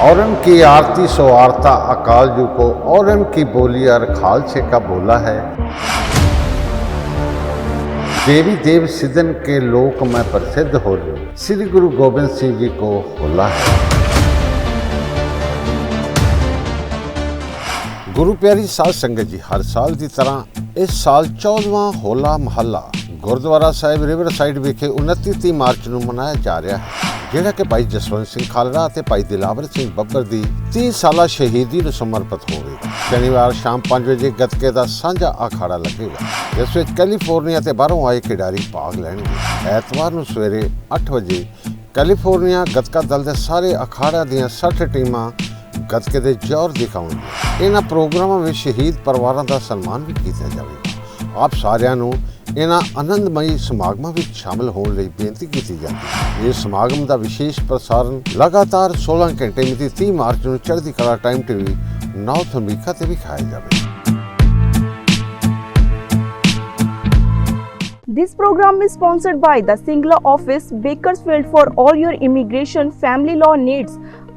और की आरती सो आरता अकाल जू को और की बोली और खालसे का बोला है देवी देव सिदन के लोक में प्रसिद्ध हो श्री गुरु गोविंद सिंह जी को होला है ਗੁਰੂ ਪਿਆਰੀ ਸਾਧ ਸੰਗਤ ਜੀ, ਹਰ ਸਾਲ ਦੀ ਤਰ੍ਹਾਂ ਇਸ ਸਾਲ 14ਵਾਂ ਹੋਲਾ ਮਹੱਲਾ ਗੁਰਦੁਆਰਾ ਸਾਹਿਬ ਰਿਵਰ ਸਾਈਡ ਵਿਖੇ 29 30 ਮਾਰਚ ਨੂੰ ਮਨਾਇਆ ਜਾ ਰਿਹਾ ਹੈ, ਜਿਹੜਾ ਕਿ ਭਾਈ ਜਸਵੰਤ ਸਿੰਘ ਖਾਲੜਾ ਅਤੇ ਭਾਈ ਦਿਲਾਵਰ ਸਿੰਘ ਬੱਬਰ ਦੀ 30 ਸਾਲਾ ਸ਼ਹੀਦੀ ਨੂੰ ਸਮਰਪਿਤ ਹੋਵੇਗਾ। ਸ਼ਨੀਵਾਰ ਸ਼ਾਮ 5 ਵਜੇ ਗੱਤਕੇ ਦਾ ਸਾਂਝਾ ਅਖਾੜਾ ਲੱਗੇਗਾ, ਜਿਸ ਵਿੱਚ ਕੈਲੀਫੋਰਨੀਆ ਤੇ ਬਾਹਰੋਂ ਆਏ ਖਿਡਾਰੀ ਭਾਗ ਲੈਣਗੇ। ਐਤਵਾਰ ਨੂੰ ਸਵੇਰੇ 8 ਵਜੇ ਕੈਲੀਫੋਰਨੀਆ ਗੱਤਕਾ ਦਲ ਦੇ ਸਾਰੇ ਅਖਾੜਿਆਂ ਦੀਆਂ 60 ਟੀਮਾਂ ਗੱਤਕੇ ਦੇ ਜ਼ੋਰ ਦਿਖਾਉਣਗੇ ਇਹਨਾਂ ਪ੍ਰੋਗਰਾਮਾਂ ਵਿੱਚ ਸ਼ਹੀਦ ਪਰਿਵਾਰਾਂ ਦਾ ਸਨਮਾਨ ਵੀ ਕੀਤਾ ਜਾਵੇਗਾ ਆਪ ਸਾਰਿਆਂ ਨੂੰ ਇਹਨਾਂ ਆਨੰਦਮਈ ਸਮਾਗਮਾਂ ਵਿੱਚ ਸ਼ਾਮਲ ਹੋਣ ਲਈ ਬੇਨਤੀ ਕੀਤੀ ਜਾਂਦੀ ਹੈ। ਇਹ ਸਮਾਗਮ ਦਾ ਵਿਸ਼ੇਸ਼ ਪ੍ਰਸਾਰਣ ਲਗਾਤਾਰ 16 ਘੰਟੇ ਮਿਤੀ 30 ਮਾਰਚ ਨੂੰ ਚੜ੍ਹਦੀ ਕਲਾ ਟਾਈਮ ਟੀਵੀ ਨਾਰਥ ਅਮਰੀਕਾ ਤੇ ਵਿਖਾਇਆ ਜਾਵੇਗਾ This program is sponsored by the Singla office, Bakersfield for all your immigration family law needs.